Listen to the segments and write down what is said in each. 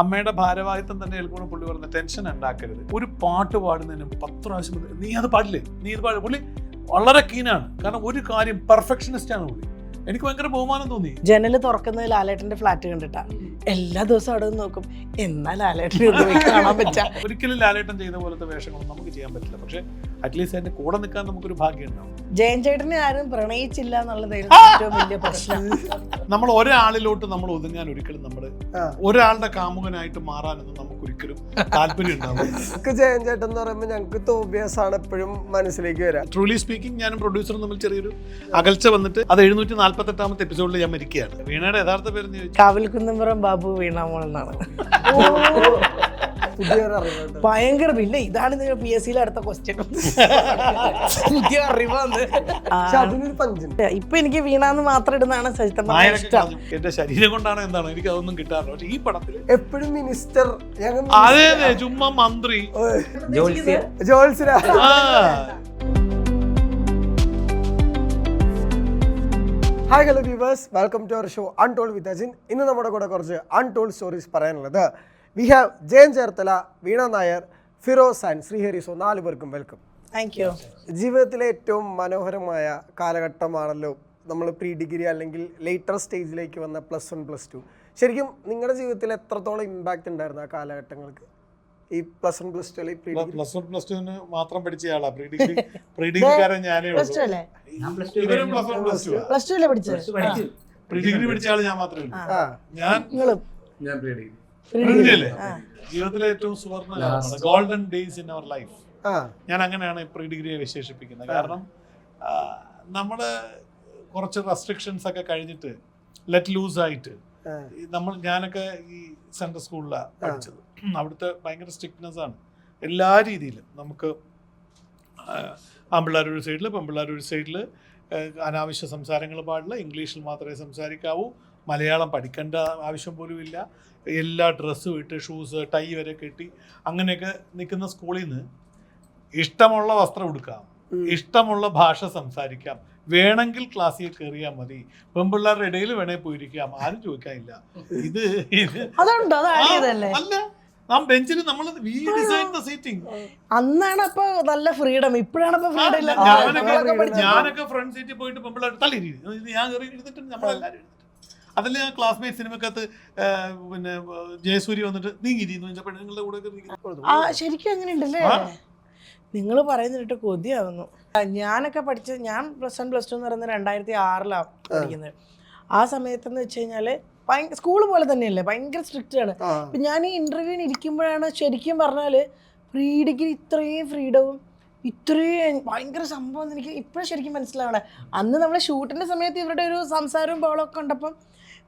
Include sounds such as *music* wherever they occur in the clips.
അമ്മയുടെ ഭാരവാഹിത്വം തന്നെ ഏൽക്കുമ്പോൾ പുള്ളി പറഞ്ഞ ടെൻഷൻ ഉണ്ടാക്കരുത്. ഒരു പാട്ട് പാടുന്നതിന് പത്ത് പ്രാവശ്യം നീ അത് പാടില്ലേ? നീ ഇത് പാടില്ല പുള്ളി വളരെ കീനാണ് കാരണം ഒരു കാര്യം പെർഫെക്ഷനിസ്റ്റ് ആണ് പുള്ളി. എനിക്ക് ഭയങ്കര ബഹുമാനം തോന്നി. ജനൽ തുറക്കുന്നത് ലാലേട്ടന്റെ ഫ്ലാറ്റ് കണ്ടിട്ടാ. എല്ലാ ദിവസവും അവിടെ നിന്ന് നോക്കും എന്നാൽ ലാലേട്ടനെ കാണാൻ പറ്റാ? ഒരിക്കലും ലാലേട്ടൻ ചെയ്ത പോലത്തെ വേഷങ്ങളൊന്നും നമുക്ക് ചെയ്യാൻ പറ്റില്ല. പക്ഷെ അറ്റ്ലീസ്റ്റ് അതിന്റെ കൂടെ നിൽക്കാൻ നമുക്കൊരു ഭാഗ്യം ഉണ്ടാവും. ജയൻ ചേട്ടനെ ആരും പ്രണയിച്ചില്ല എന്നുള്ളതായിരുന്നു ഏറ്റവും വലിയ പ്രശ്നം. *laughs* നമ്മൾ ഒരാളിലോട്ട് നമ്മൾ ഒതുങ്ങാൻ ഒരിക്കലും നമ്മൾ ഒരാളുടെ കാമുകനായിട്ട് മാറാനൊന്നും നമുക്ക് ഒരിക്കലും താല്പര്യം ഉണ്ടാവും *laughs* ഞങ്ങൾക്ക് ജയൻ ചേട്ടൻ എന്ന് പറയുമ്പോൾ ഞങ്ങൾക്ക് തോബിയാസ് ആണ് എപ്പോഴും മനസ്സിലേക്ക് വരാം. ട്രൂലി സ്പീക്കിംഗ് ഞാനും പ്രൊഡ്യൂസറും തമ്മിൽ ചെറിയൊരു അകൽച്ച വന്നിട്ട് അത് എഴുന്നൂറ്റി നാല്പത്തി എട്ടാമത്തെ എപ്പിസോഡിൽ ഞാൻ മരിക്കുകയാണ്. വീണയുടെ യഥാർത്ഥ പേര് ചോദിച്ചാൽ കാവിൽ ബാബു വീണാമോൾ എന്നാണ്. ഭയങ്കര പിന്നെ ഇതാണ് നിങ്ങൾ പി എസ് സിയിലെ അടുത്ത ക്വസ്റ്റ്യൻ പുതിയ അറിവാണ് പക്ഷെ അതിനൊരു പഞ്ചുണ്ട് ഇപ്പൊ എനിക്ക് വീണാന്ന് മാത്രം ഇടുന്നതാണ് സജിത്തമ്മ ഇഷ്ടം. എന്റെ ശരീരം കൊണ്ടാണ് എന്താണ് എനിക്ക് അതൊന്നും കിട്ടാറില്ല. പക്ഷെ ഈ പടത്തിൽ എപ്പോഴും മിനിസ്റ്റർ ഞങ്ങൾ അതെ അതെ ചുമ്മാ മന്ത്രി. ജോത്സ്ര ആ. Hi hello viewers welcome to our show untold with Ajin ഇന്ന് നമ്മുടെ കൂടെ കുറച്ച് അൺടോൾഡ് സ്റ്റോറീസ് പറയാനുള്ളത്. We have Jayan Cherthala Veena Nair Firoz and Sreehari. So നാല് പേർക്കും വെൽക്കം താങ്ക് യു ജീവിതത്തിലെ ഏറ്റവും മനോഹരമായ കാലഘട്ടമാണല്ലോ നമ്മൾ പ്രീ ഡിഗ്രി അല്ലെങ്കിൽ ലേറ്റർ സ്റ്റേജിലേക്ക് വന്ന പ്ലസ് വൺ പ്ലസ് ടു ശരിക്കും നിങ്ങളുടെ ജീവിതത്തിൽ എത്രത്തോളം ഇമ്പാക്റ്റ് ഉണ്ടായിരുന്നു ആ കാലഘട്ടങ്ങൾക്ക്? ഈ പ്ലസ് വൺ പ്ലസ് ടു അല്ലെങ്കിൽ പ്ലസ് വൺ പ്ലസ് ടുവിന് മാത്രം പഠിച്ച ആളാ. പ്രീ ഡിഗ്രി പ്രീ ഡിഗ്രിക്കാരൻ ഞാനേ പ്ലസ് ടു അല്ലേ? Plus one plus two plus two അല്ലേ പഠിച്ചത്? പ്രീ ഡിഗ്രി പഠിച്ച. ആൾ ഞാൻ മാത്രമേ ഞാൻ നിങ്ങളും? ഞാൻ പ്രീ ഡിഗ്രി ജീവിതത്തിലെ ഏറ്റവും സുവർണ golden days in our life ഞാൻ അങ്ങനെയാണ് പ്രീ ഡിഗ്രിയെ വിശേഷിപ്പിക്കുന്നത്. കാരണം നമ്മൾ കുറച്ച് റെസ്ട്രിക്ഷൻസ് ഒക്കെ കഴിഞ്ഞിട്ട് ലെറ്റ് ലൂസ് ആയിട്ട് നമ്മൾ ഞാനൊക്കെ ഈ സെൻട്രൽ സ്കൂളിലാണ് പഠിച്ചത്. അവിടുത്തെ ഭയങ്കര സ്ട്രിക്ട്നെസ് ആണ്. എല്ലാ രീതിയിലും നമുക്ക് ആമ്പിള്ളാർ ഒരു സൈഡിൽ പെമ്പിള്ളാർ ഒരു സൈഡിൽ അനാവശ്യ സംസാരങ്ങൾ പാടില്ല. ഇംഗ്ലീഷിൽ മാത്രമേ സംസാരിക്കാവൂ. മലയാളം പഠിക്കേണ്ട ആവശ്യം പോലും ഇല്ല. എല്ലാ ഡ്രസ്സും ഇട്ട് ഷൂസ് ടൈ വരെ കെട്ടി അങ്ങനെയൊക്കെ നിൽക്കുന്ന സ്കൂളിൽ നിന്ന് ഇഷ്ടമുള്ള വസ്ത്രം ഉടുക്കാം. ഇഷ്ടമുള്ള ഭാഷ സംസാരിക്കാം. വേണമെങ്കിൽ ക്ലാസ്സിൽ കയറിയാൽ മതി. പെൺപിള്ളേരുടെ ഇടയിൽ വേണേ പോയിരിക്കാം. ആരും ചോദിക്കാനില്ല. ഇത് അല്ല. നാം ബെഞ്ചിൽ നമ്മൾ ഡിസൈൻ ദ സീറ്റിംഗ്. അന്നാണ് അപ്പൊ നല്ല ഫ്രീഡം. ഇപ്പോഴാണ് അപ്പൊ ഫ്രീഡം ഇല്ല ഞാനൊക്കെ ഫ്രണ്ട് സീറ്റിൽ പോയിട്ട് പെൺപിള്ളേർ തള്ളിരി ഞാൻ കയറി ഇരുന്നിട്ട് നമ്മളെല്ലാവരും അതിൽ ഞാൻ ക്ലാസ്മേറ്റ് സിനിമക്കകത്ത് പിന്നെ ജയസൂരി വന്നിട്ട് എന്റെ പെണ്ണുങ്ങളുടെ കൂടെ ശരിക്കും അങ്ങനെ ഉണ്ടല്ലേ. നിങ്ങൾ പറയുന്നിട്ട് കൊതിയാവുന്നു ഞാനൊക്കെ പഠിച്ച ഞാൻ പ്ലസ് വൺ പ്ലസ് ടു എന്ന് പറയുന്നത് രണ്ടായിരത്തി ആറിലാണ് പഠിക്കുന്നത്. ആ സമയത്തെന്ന് വെച്ച് കഴിഞ്ഞാൽ സ്കൂൾ പോലെ തന്നെയല്ലേ ഭയങ്കര സ്ട്രിക്റ്റ് ആണ്. ഇപ്പം ഞാൻ ഈ ഇന്റർവ്യൂവിന് ഇരിക്കുമ്പോഴാണ് ശരിക്കും പറഞ്ഞാൽ ഫ്രീ ഡിഗ്രി ഇത്രയും ഫ്രീഡവും ഇത്രയും ഭയങ്കര സംഭവം എനിക്ക് ഇപ്പോഴും ശരിക്കും മനസ്സിലാവണേ. അന്ന് നമ്മൾ ഷൂട്ടിന്റെ സമയത്ത് ഇവരുടെ ഒരു സംസാരവും ബോളൊക്കെ കണ്ടപ്പം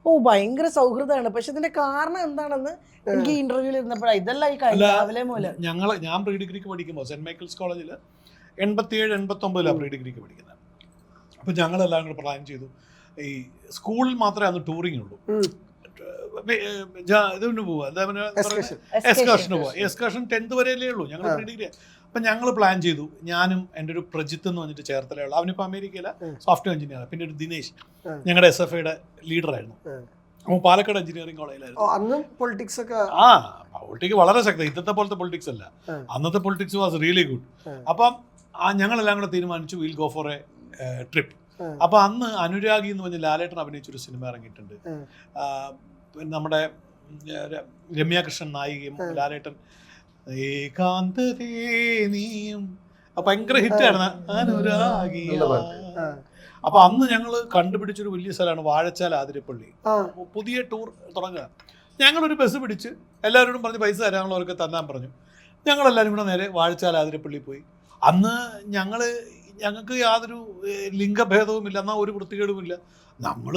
ഓ ഭയങ്കര സൗഹൃദമാണ്. പക്ഷെ ഇതിന്റെ കാരണം എന്താണെന്ന് എനിക്ക് ഇന്റർവ്യൂവിൽ ഇരുന്നപ്പോഴാണ് ഇതല്ല ഈ കഴിഞ്ഞ രാവിലെ ഞങ്ങൾ ഞാൻ പ്രീ ഡിഗ്രിക്ക് പഠിക്കുമ്പോൾ സെന്റ് മൈക്കിൾസ് കോളേജിൽ എൺപത്തിയേഴ് എൺപത്തൊമ്പതിലാണ് പ്രീ ഡിഗ്രിക്ക് പഠിക്കുന്നത്. അപ്പോൾ ഞങ്ങളെല്ലാം കൂടെ പ്ലാൻ ചെയ്തു. ഈ സ്കൂളിൽ മാത്രമേ അന്ന് ടൂറിങ് ഉള്ളൂ. ഇതിന് പോവാ. എക്സ്കർഷന് പോവാ. എക്സ്കർഷൻ ടെൻത്ത് വരെയല്ലേ ഉള്ളൂ. ഞങ്ങൾ. പ്രീ ഡിഗ്രി അപ്പം ഞങ്ങൾ പ്ലാൻ ചെയ്തു. ഞാനും എന്റെ ഒരു പ്രജിത്ത് എന്ന് പറഞ്ഞിട്ട് ചേർത്തലയുള്ള അവനിപ്പോൾ അമേരിക്കയിലെ സോഫ്റ്റ്വെയർ എഞ്ചിനീയർ പിന്നെ ഒരു ദിനേശ്. ഞങ്ങളുടെ എസ് എഫ് ഐയുടെ ലീഡറായിരുന്നു. അവൻ പാലക്കാട് എഞ്ചിനീയറിംഗ് കോളേജിലായിരുന്നു അന്നും പൊളിറ്റിക്സ് ഒക്കെ ആ പൊളിറ്റിക്സ് വളരെ ശക്തി. ഇന്നത്തെ പോലത്തെ പൊളിറ്റിക്സ് അല്ല. അന്നത്തെ പൊളിറ്റിക്സ് വാസ് റിയലി ഗുഡ്. അപ്പം ആ ഞങ്ങളെല്ലാം കൂടെ തീരുമാനിച്ചു will go for a trip അപ്പൊ അന്ന് അനുരാഗി എന്ന് പറഞ്ഞ ലാലേട്ടൻ അഭിനയിച്ചൊരു സിനിമ ഇറങ്ങിയിട്ടുണ്ട്. പിന്നെ നമ്മുടെ രമ്യാകൃഷ്ണൻ ര- രമ്യ കൃഷ്ണൻ നായികയും ലാലേട്ടൻ ഏകാന്തതേ നീയും. ഭയങ്കര ഹിറ്റായിരുന്നു അനുരാഗി. അപ്പൊ അന്ന് ഞങ്ങൾ കണ്ടുപിടിച്ചൊരു വലിയ സ്ഥലമാണ് വാഴച്ചാൽ ആതിരപ്പള്ളി. പുതിയ ടൂർ തുടങ്ങുക. ഞങ്ങളൊരു ബസ് പിടിച്ച് എല്ലാവരോടും പറഞ്ഞ് പൈസ തരാനുള്ളവർക്ക് തന്നാൻ പറഞ്ഞു. ഞങ്ങളെല്ലാവരും കൂടെ നേരെ വാഴച്ചാൽ ആതിരപ്പള്ളി പോയി. അന്ന് ഞങ്ങൾ ഞങ്ങൾക്ക് യാതൊരു ലിംഗഭേദവും ലിംഗഭേദവുമില്ല എന്നാൽ ഒരു വൃത്തികേടുമില്ല. നമ്മൾ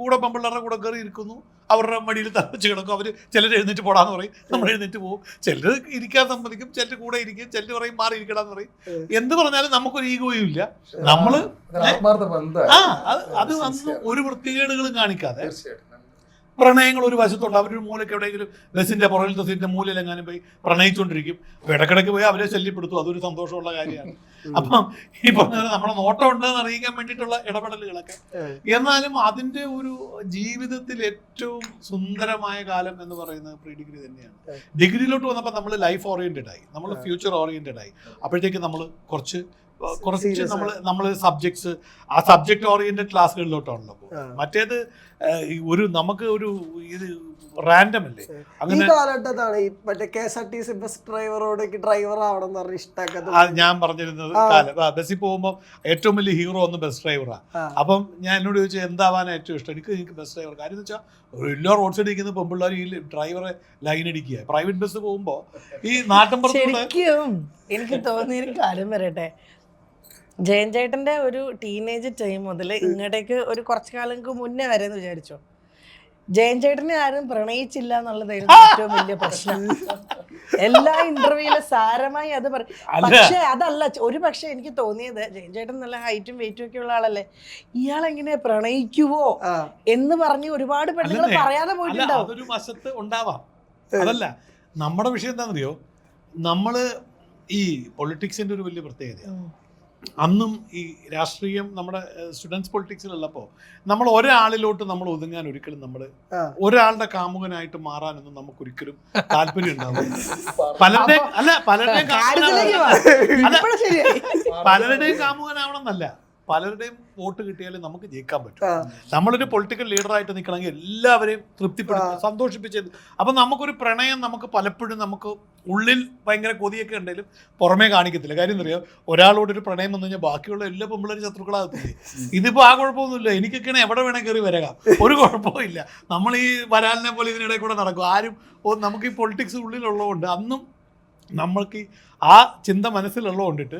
കൂടെ പെമ്പിള്ളേരുടെ കൂടെ കയറി ഇരിക്കുന്നു. അവരുടെ മടിയിൽ തറച്ച് കിടക്കും. അവർ ചിലർ എഴുന്നേറ്റ് പോടാന്ന് പറയും. നമ്മൾ എഴുന്നേറ്റ് പോകും ചിലർ ഇരിക്കാൻ സമ്മതിക്കും. ചിലർ കൂടെ ഇരിക്കും. ചിലർ പറയും മാറി ഇരിക്കടാന്ന് പറയും. എന്ത് പറഞ്ഞാലും നമുക്കൊരു ഈഗോയും ഇല്ല. ബന്ധമാണ് ആ അത് അത് അന്ന് ഒരു വൃത്തികേടുകളും കാണിക്കാതെ പ്രണയങ്ങൾ ഒരു വശത്തുണ്ട്. അവരൊരു മൂലയ്ക്ക് എവിടെയെങ്കിലും ബസ്സിന്റെ പുറകിലത്തെ സീറ്റിന്റെ മൂലയിലെങ്ങാനും പോയി പ്രണയിച്ചുകൊണ്ടിരിക്കും അപ്പൊ ഇടക്കിടയ്ക്ക് പോയി അവരെ ശല്യപ്പെടുത്തും. അതൊരു സന്തോഷമുള്ള കാര്യമാണ്. അപ്പം ഈ പറഞ്ഞ നമ്മുടെ നോട്ടം ഉണ്ടെന്ന് അറിയിക്കാൻ വേണ്ടിയിട്ടുള്ള ഇടപെടലുകളൊക്കെ. എന്നാലും അതിന്റെ ഒരു ജീവിതത്തിൽ ഏറ്റവും സുന്ദരമായ കാലം എന്ന് പറയുന്നത് പ്രീ ഡിഗ്രി തന്നെയാണ്. ഡിഗ്രിയിലോട്ട് വന്നപ്പോൾ നമ്മൾ ലൈഫ് ഓറിയന്റഡ് ആയി. നമ്മൾ ഫ്യൂച്ചർ ഓറിയന്റഡ് ആയി. അപ്പോഴത്തേക്ക് നമ്മൾ കുറച്ച് കുറച്ച് നമ്മൾ നമ്മൾ സബ്ജക്ട്സ് ആ സബ്ജക്ട് ഓറിയന്റഡ് ക്ലാസ്സുകളിലോട്ടാണല്ലോ. മറ്റേത് ഒരു നമുക്ക് ഒരു ഇത് റാൻഡം അല്ലേ? അങ്ങനെ കാലഘട്ടത്താണ് ഈ മറ്റേ K S R T C bus ഡ്രൈവറോട് ഡ്രൈവർ ആവണം എന്ന് പറഞ്ഞ് ഞാൻ പറഞ്ഞിരുന്നത് ആ. കാലം. ആ, ബസ്സിൽ പോകുമ്പോൾ ഏറ്റവും വലിയ ഹീറോ ഒന്ന് ബസ് ഡ്രൈവറാണ് ആ. അപ്പം ഞാൻ എന്നോട് ചോദിച്ചു എന്താവാൻ ഏറ്റവും ഇഷ്ടം? എനിക്ക് എനിക്ക് ബസ് ഡ്രൈവർ കാര്യം എന്ന് വെച്ചാൽ എല്ലാ റോഡ് സൈഡിൽ ഇരിക്കുന്ന പെമ്പിള്ളേർ ഈ ഡ്രൈവറെ ലൈൻ അടിക്കുക പ്രൈവറ്റ് ബസ് പോകുമ്പോൾ ഈ നാട്ടിൻ പുറത്ത് എനിക്ക് തോന്നിയൊരു കാര്യം വരട്ടെ ജയൻ ചേട്ടന്റെ ഒരു ടീനേജ് ടൈം മുതൽ ഇങ്ങോട്ടേക്ക് ഒരു കുറച്ചു കാലങ്ങൾക്ക് മുന്നേ വരെ എന്ന് വിചാരിച്ചു. ജയൻ ചേട്ടനെ ആരും പ്രണയിച്ചില്ല എന്നുള്ളതായിരുന്നു ഏറ്റവും വലിയ പ്രശ്നം. എല്ലാ ഇന്റർവ്യൂയിലും സാരമായി അത് പറയും പക്ഷെ അതല്ല ഒരു പക്ഷെ എനിക്ക് തോന്നിയത് ജയൻ ചേട്ടൻ നല്ല ഹൈറ്റും വെയിറ്റും ഒക്കെ ഉള്ള ആളല്ലേ. ഇയാൾ എങ്ങനെ പ്രണയിക്കുവോ എന്ന് പറഞ്ഞ് ഒരുപാട് പെണ്ണുങ്ങൾ പറയാതെ പോയിട്ടുണ്ടാവും. അതൊരു വശത്ത് ഉണ്ടാവാം. അതല്ല നമ്മുടെ വിഷയം എന്താണെന്നറിയോ? നമ്മൾ ഈ പൊളിറ്റിക്സിന്റെ ഒരു വലിയ പ്രത്യേകത ഉം. അന്നും ഈ രാഷ്ട്രീയം നമ്മുടെ സ്റ്റുഡൻസ് പൊളിറ്റിക്സിലുള്ളപ്പോൾ നമ്മൾ ഒരാളിലോട്ട് നമ്മൾ ഒതുങ്ങാൻ ഒരിക്കലും നമ്മൾ ഒരാളുടെ കാമുകനായിട്ട് മാറാനൊന്നും നമുക്ക് ഒരിക്കലും *laughs* താല്പര്യം ഉണ്ടാവില്ല. പലരുടെ അല്ല പലരുടെയും പലരുടെയും കാമുകനാവണം എന്നല്ല. പലരുടെയും വോട്ട് കിട്ടിയാലും നമുക്ക് ജയിക്കാൻ പറ്റും. നമ്മളൊരു പൊളിറ്റിക്കൽ ലീഡറായിട്ട് നിൽക്കണമെങ്കിൽ എല്ലാവരെയും തൃപ്തിപ്പെടുത്തി സന്തോഷിപ്പിച്ചത് അപ്പം നമുക്കൊരു പ്രണയം നമുക്ക് പലപ്പോഴും നമുക്ക് ഉള്ളിൽ ഭയങ്കര കൊതിയൊക്കെ ഉണ്ടെങ്കിലും പുറമേ കാണിക്കത്തില്ല. കാര്യം എന്തറിയാം അറിയോ? ഒരാളോട് ഒരു പ്രണയം വന്നു കഴിഞ്ഞാൽ ബാക്കിയുള്ള എല്ലാ പെമ്പിള്ളേരും ശത്രുക്കളാകത്തില്ലേ? ഇതിപ്പോൾ ആ കുഴപ്പമൊന്നുമില്ല. എനിക്കൊക്കെയാണ് എവിടെ വേണേ കയറി വരകാം ഒരു കുഴപ്പമില്ല നമ്മൾ ഈ വരാലിനെ പോലെ ഇതിനിടയിൽ കൂടെ നടക്കും. ആരും നമുക്ക് ഈ പൊളിറ്റിക്സ് ഉള്ളിലുള്ളതുകൊണ്ട് അന്നും നമ്മൾക്ക് ആ ചിന്ത മനസ്സിലുള്ളതുകൊണ്ടിട്ട്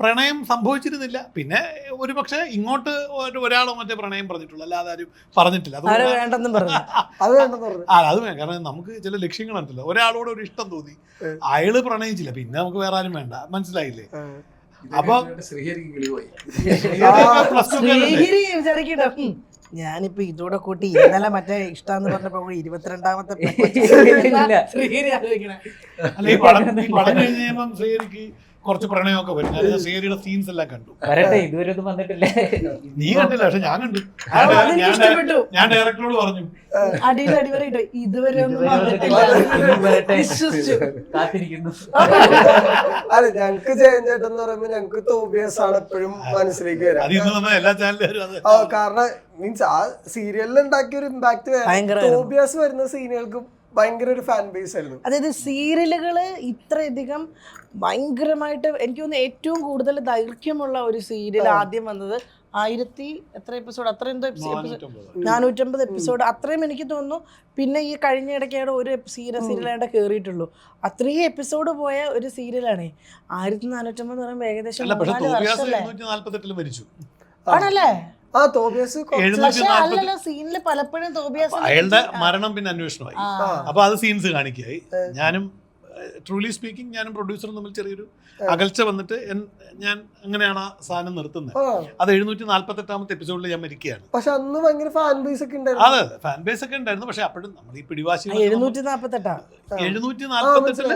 പ്രണയം സംഭവിച്ചിരുന്നില്ല. പിന്നെ ഒരു പക്ഷേ ഇങ്ങോട്ട് ഒരാളോ മറ്റേ പ്രണയം പറഞ്ഞിട്ടുള്ളൂ. അല്ലാതെ ആരും പറഞ്ഞിട്ടില്ല. *laughs* അത് വേണ്ടെന്ന് ആ അത് വേണം കാരണം നമുക്ക് ചില ലക്ഷ്യങ്ങളുണ്ടല്ലോ ഒരാളോട് ഒരു ഇഷ്ടം തോന്നി. അയാൾ പ്രണയിച്ചില്ല. പിന്നെ നമുക്ക് വേറെ ആരും വേണ്ട. മനസ്സിലായില്ലേ? അപ്പൊ- ശ്രീഹരി വിചാരിക്കട്ടോ ഞാനിപ്പോ ഇതോടെ കൂട്ടി ഇന്നലെ മറ്റേ ഇഷ്ടാന്ന് പറഞ്ഞപ്പോ ഇരുപത്തിരണ്ടാമത്തെ. ശ്രീഹരി ആലോചിക്കണേ അല്ല ഈ പടം ഈ പടം കഴിഞ്ഞ് ശ്രീഹരിക്ക് കുറച്ച് പ്രണയമൊക്കെ വരും. ഞാൻ ശ്രീഹരിയുടെ സീൻസ് എല്ലാം കണ്ടു. വരട്ടെ ഇതുവരെ ഒന്നും വന്നിട്ടില്ലേ? നീ കണ്ടില്ല പക്ഷെ ഞാൻ കണ്ടു. ഞാൻ- ഡയറക്ടറോട് പറഞ്ഞു. ഇതുവരെ കാത്തിരിക്കുന്നു. അല്ല ഞങ്ങക്ക് ജയഞ്ചേട്ടൻ ചേട്ടൻ എന്ന് പറയുമ്പോ ഞങ്ങക്ക് തോബിയസ് ആണ് എപ്പോഴും മനസ്സിലേക്ക് വരാം. എല്ലാ ചാനലുകാരും കാരണം മീൻസ് ആ സീരിയലിൽ ഉണ്ടാക്കിയ ഒരു ഇമ്പാക്ട്. തോബിയാസ് വരുന്ന സീനുകൾക്ക് ഭയങ്കര ഒരു ഫാൻ ബേസ് ആയിരുന്നു. അതായത് സീരിയലുകൾ ഇത്രയധികം ഭയങ്കരമായിട്ട് എനിക്ക് തോന്നുന്നു ഏറ്റവും കൂടുതൽ ദൈർഘ്യമുള്ള ഒരു സീരിയൽ ആദ്യം വന്നത് ആയിരത്തി എത്ര എപ്പിസോഡ് അത്ര എന്തോ എപ്പിസോഡ് നാനൂറ്റമ്പത്. എപ്പിസോഡ് അത്രയും എനിക്ക് തോന്നുന്നു പിന്നെ ഈ കഴിഞ്ഞ ഇടയ്ക്കാണ് ഒരു സീരിയൽ സീരിയലായിട്ട് കയറിയിട്ടുള്ളൂ അത്രയും എപ്പിസോഡ് പോയ ഒരു സീരിയലാണേ. ആയിരത്തി നാനൂറ്റമ്പത് എന്ന് പറയുമ്പോൾ ഏകദേശം അല്ല പക്ഷെ തോബിയാസ് വർഷമല്ലേ എഴുന്നൂറ്റി മരിച്ചു. ആണല്ലേ? ആ തോബിയാസ് അല്ലല്ലോ സീനിൽ പലപ്പോഴും തോബിയാസ് അയാളുടെ മരണം പിന്നെ അന്വേഷണമായി. അപ്പൊ അത് സീൻസ് കാണിക്കായി ഞാനും ട്രൂലി സ്പീക്കിംഗ് ഞാനും പ്രൊഡ്യൂസറും തമ്മിൽ ചെറിയൊരു അകൽച്ച വന്നിട്ട് ഞാൻ അങ്ങനെയാണ് ആ സാധനം നിർത്തുന്നത് അത് എഴുന്നൂറ്റി നാല്പത്തി എട്ടാമത്തെ എപ്പിസോഡിൽ ഞാൻ മരിക്കുകയാണ്. പക്ഷെ അന്ന് ഭയങ്കര ഫാൻ ബേസ് ഒക്കെ ഉണ്ടായിരുന്നു. അതെ അതെ ഫാൻ ബേസ് ഒക്കെ ഉണ്ടായിരുന്നു. പക്ഷെ അപ്പോഴും നമ്മൾ ഈ പിടിവാശി എഴുന്നൂറ്റി നാല്പത്തെട്ടിൽ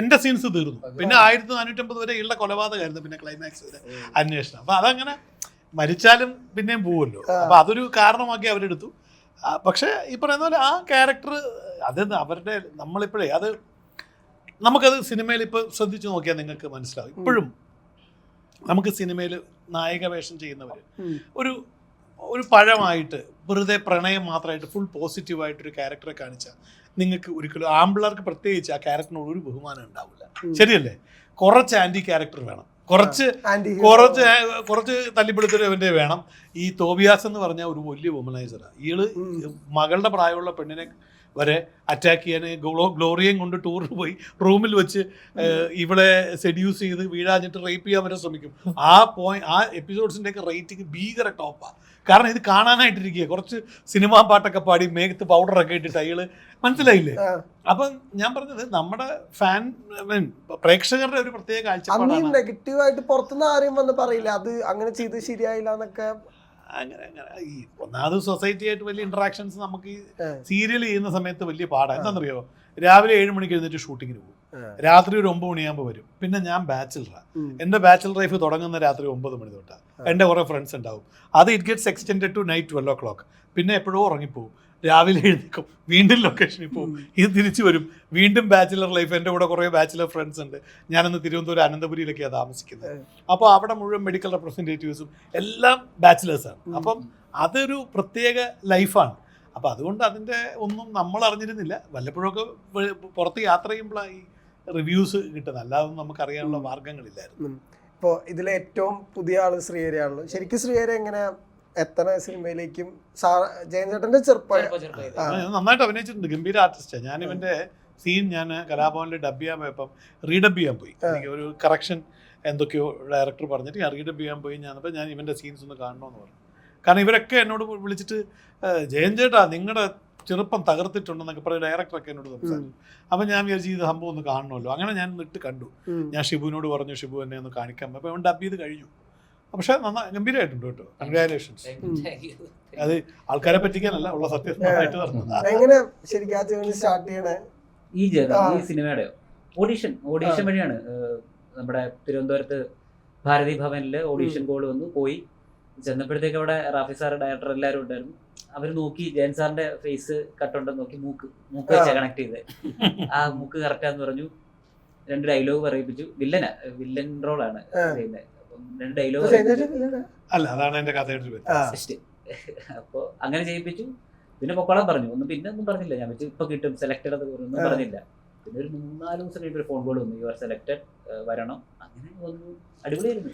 എന്റെ സീൻസ് തീർന്നു. പിന്നെ ആയിരത്തി നാനൂറ്റി അമ്പത് വരെ ഉള്ള കൊലപാതകമായിരുന്നു പിന്നെ ക്ലൈമാക്സ് വരെ അന്വേഷണം. അപ്പൊ അതങ്ങനെ മരിച്ചാലും പിന്നെയും പോവുമല്ലോ. അപ്പൊ അതൊരു കാരണമാക്കി അവരെടുത്തു. പക്ഷെ ഈ പറയുന്ന പോലെ ആ ക്യാരക്ടർ അത് അവരുടെ നമ്മളിപ്പോഴേ അത് നമുക്കത് സിനിമയിൽ ഇപ്പോൾ ശ്രദ്ധിച്ചു നോക്കിയാൽ നിങ്ങൾക്ക് മനസ്സിലാവും. ഇപ്പോഴും നമുക്ക് സിനിമയിൽ നായക വേഷം ചെയ്യുന്നവർ ഒരു ഒരു പഴമായിട്ട് വെറുതെ പ്രണയം മാത്രമായിട്ട് ഫുൾ പോസിറ്റീവായിട്ടൊരു ക്യാരക്ടറെ കാണിച്ചാൽ നിങ്ങൾക്ക് ഒരിക്കലും ആമ്പിളർക്ക് പ്രത്യേകിച്ച് ആ ക്യാരക്ടറിനോട് ഒരു ബഹുമാനം ഉണ്ടാവില്ല. ശരിയല്ലേ? കുറച്ച് ആന്റി ക്യാരക്ടർ വേണം. കുറച്ച് കുറച്ച് കുറച്ച് തല്ലിപ്പിടുത്തവന്റെ വേണം. ഈ തോബിയാസ് എന്ന് പറഞ്ഞ ഒരു വലിയ വുമനൈസറാണ് ഇയാൾ മകളുടെ പ്രായമുള്ള പെണ്ണിനെ വരെ അറ്റാക്ക് ചെയ്യാൻ ഗ്ലോ ഗ്ലോറിയയും കൊണ്ട് ടൂറിന് പോയി. റൂമിൽ വെച്ച് ഇവളെ സെഡ്യൂസ് ചെയ്ത് വീഴാഞ്ഞിട്ട് റേപ്പ് ചെയ്യാൻ വരെ ശ്രമിക്കും. ആ പോയിന്റ് ആ എപ്പിസോഡ്സിന്റെ ഒക്കെ റേറ്റിംഗ് ഭീകര ടോപ്പാണ് കാരണം ഇത് കാണാനായിട്ടിരിക്കുക കുറച്ച് സിനിമാ പാട്ടൊക്കെ പാടി മേഘത്ത് പൗഡറൊക്കെ ഇട്ടിട്ട് അയാൾ മനസ്സിലായില്ലേ. അപ്പം ഞാൻ പറഞ്ഞത് നമ്മുടെ ഫാൻ പ്രേക്ഷകരുടെ ഒരു പ്രത്യേക കാഴ്ച നെഗറ്റീവായിട്ട് പുറത്തുനിന്ന് ആരും വന്ന് പറയില്ല. അത് അങ്ങനെ ചെയ്ത് ശരിയായില്ല എന്നൊക്കെ അങ്ങനെ അങ്ങനെ. ഈ ഒന്നാമത് സൊസൈറ്റി ആയിട്ട് വലിയ ഇന്ററാക്ഷൻസ് നമുക്ക് ഈ സീരിയൽ ചെയ്യുന്ന സമയത്ത് വലിയ പാടാണ് എന്താണെന്നറിയോ? രാവിലെ ഏഴ് മണിക്ക് എഴുന്നേറ്റ് ഷൂട്ടിങ്ങിന് പോകും. രാത്രി ഒരു ഒമ്പത് മണിയാകുമ്പോൾ വരും. പിന്നെ ഞാൻ ബാച്ചിലറാണ് എന്റെ എന്റെ ബാച്ചിലർ ലൈഫ് തുടങ്ങുന്ന രാത്രി ഒമ്പത് മണി തൊട്ടാണ് എന്റെ കുറേ ഫ്രണ്ട്സ് ഉണ്ടാവും. അത് it gets extend to night twelve o'clock പിന്നെ എപ്പോഴും ഉറങ്ങിപ്പോവും. രാവിലെ എഴുന്നേക്കും വീണ്ടും ലൊക്കേഷനിൽ പോകും. ഇത് തിരിച്ചു വരും. വീണ്ടും ബാച്ചിലർ ലൈഫ് എന്റെ കൂടെ കുറേ ബാച്ചിലർ ഫ്രണ്ട്സ് ഉണ്ട്. ഞാനന്ന് തിരുവനന്തപുരം അനന്തപുരിയിലൊക്കെയാണ് താമസിക്കുന്നത്. അപ്പോൾ അവിടെ മുഴുവൻ മെഡിക്കൽ റെപ്രസെന്റേറ്റീവ്സും എല്ലാം ബാച്ചിലേഴ്സാണ് അപ്പം അതൊരു പ്രത്യേക ലൈഫാണ് അപ്പം അതുകൊണ്ട് അതിന്റെ ഒന്നും നമ്മൾ അറിഞ്ഞിരുന്നില്ല. വല്ലപ്പോഴൊക്കെ പുറത്ത് യാത്ര ചെയ്യുമ്പോഴാണ് ഈ റിവ്യൂസ് കിട്ടുന്നത്. അല്ലാതെ നമുക്കറിയാനുള്ള മാർഗങ്ങളില്ലായിരുന്നു ഇപ്പോൾ ഇതിലെ ഏറ്റവും പുതിയ ആൾ ശ്രീഹരിയാണല്ലോ. ശരിക്കും ശ്രീഹരി എങ്ങനെ എത്തണ സിനിമയിലേക്കും ജയൻ ചേട്ടന്റെ ചെറുപ്പം. നന്നായിട്ട് അഭിനയിച്ചിട്ടുണ്ട്. ഗംഭീര ആർട്ടിസ്റ്റാണ് ഞാൻ ഇവന്റെ സീൻ ഞാൻ കലാഭവനിൽ ഡബ് ചെയ്യാൻ പോയപ്പം റീഡബ് ചെയ്യാൻ പോയി. എനിക്ക് ഒരു കറക്ഷൻ എന്തൊക്കെയോ ഡയറക്ടർ പറഞ്ഞിട്ട് ഞാൻ റീഡബ് ചെയ്യാൻ പോയി ഞാനപ്പോൾ ഞാൻ ഇവന്റെ സീൻസ് ഒന്ന് കാണണമെന്ന് പറഞ്ഞു. കാരണം ഇവരൊക്കെ എന്നോട് വിളിച്ചിട്ട് "ഏഹ്, ജയൻ ചേട്ടാ നിങ്ങളുടെ ചെറുപ്പം തകർത്തിട്ടുണ്ടെന്നൊക്കെ പറഞ്ഞ് ഡയറക്ടറൊക്കെ എന്നോട് സംസാരിച്ചു. അപ്പം ഞാൻ വിചാരിച്ചു ഇത് സംഭവം ഒന്ന് കാണണമല്ലോ. അങ്ങനെ ഞാൻ ഇട്ട് കണ്ടു. ഞാൻ ഷിബുവിനോട് പറഞ്ഞു ഷിബു എന്നെ ഒന്ന് കാണിക്കാൻ. അപ്പോൾ അവൻ ഡബ് ചെയ്ത് കഴിഞ്ഞു. പക്ഷേ നന്നായി ഗംഭീരമായിട്ടുണ്ട് കേട്ടോ. കൺഗ്രാലേഷൻസ് അത് ആൾക്കാരെ പറ്റിക്കാനല്ല ഉള്ള സത്യസന്ധമായിട്ട് എങ്ങനെ ശരിക്കും ആ ജേണി സ്റ്റാർട്ട് ചെയ്യണേ? ഈ ജേർണി ഈ സിനിമയുടെ ഓഡീഷൻ ഓഡീഷൻ വഴിയാണ് നമ്മുടെ തിരുവനന്തപുരത്ത് ഭാരതി ഭവനിൽ ഓഡീഷൻ കോൾ വന്നു പോയി. ചെന്നപ്പോഴത്തേക്ക് അവിടെ റാഫി സാർ ഡയറക്ടർ എല്ലാവരും ഉണ്ടായിരുന്നു. അവർ നോക്കി ജയൻ സാറിന്റെ ഫേസ് കട്ടുണ്ടെന്ന് നോക്കി മൂക്ക് മൂക്ക് വെച്ച കണക്ട് ചെയ്ത്. ആ മൂക്ക് കറക്റ്റാന്ന് പറഞ്ഞു. രണ്ട് ഡയലോഗ് പറയിപ്പിച്ചു. വില്ലനാ വില്ലൻ റോളാണ്. ചെയ്യുന്നത് ഡയലോഗ്. അല്ല അതാണ് എന്റെ കഥയുടെ ആ. അങ്ങനെ ചെയ്യിപ്പിച്ചു. പിന്നെ പൊക്കോളാൻ പറഞ്ഞു. ഒന്നും പിന്നെ ഒന്നും പറഞ്ഞില്ല. ഞാൻ വെച്ച് ഇപ്പൊ കിട്ടും. സെലക്ടഡ് അത് ഒന്നും പറഞ്ഞില്ല. പിന്നെ ഒരു മൂന്നാൽ ദിവസം കഴിഞ്ഞിട്ട് ഒരു ഫോൺ കോൾ വന്നു. യു ആർ സെലക്ടഡ് വരണം. അങ്ങനെ വന്നു. അടിപൊളിയായിരുന്നു.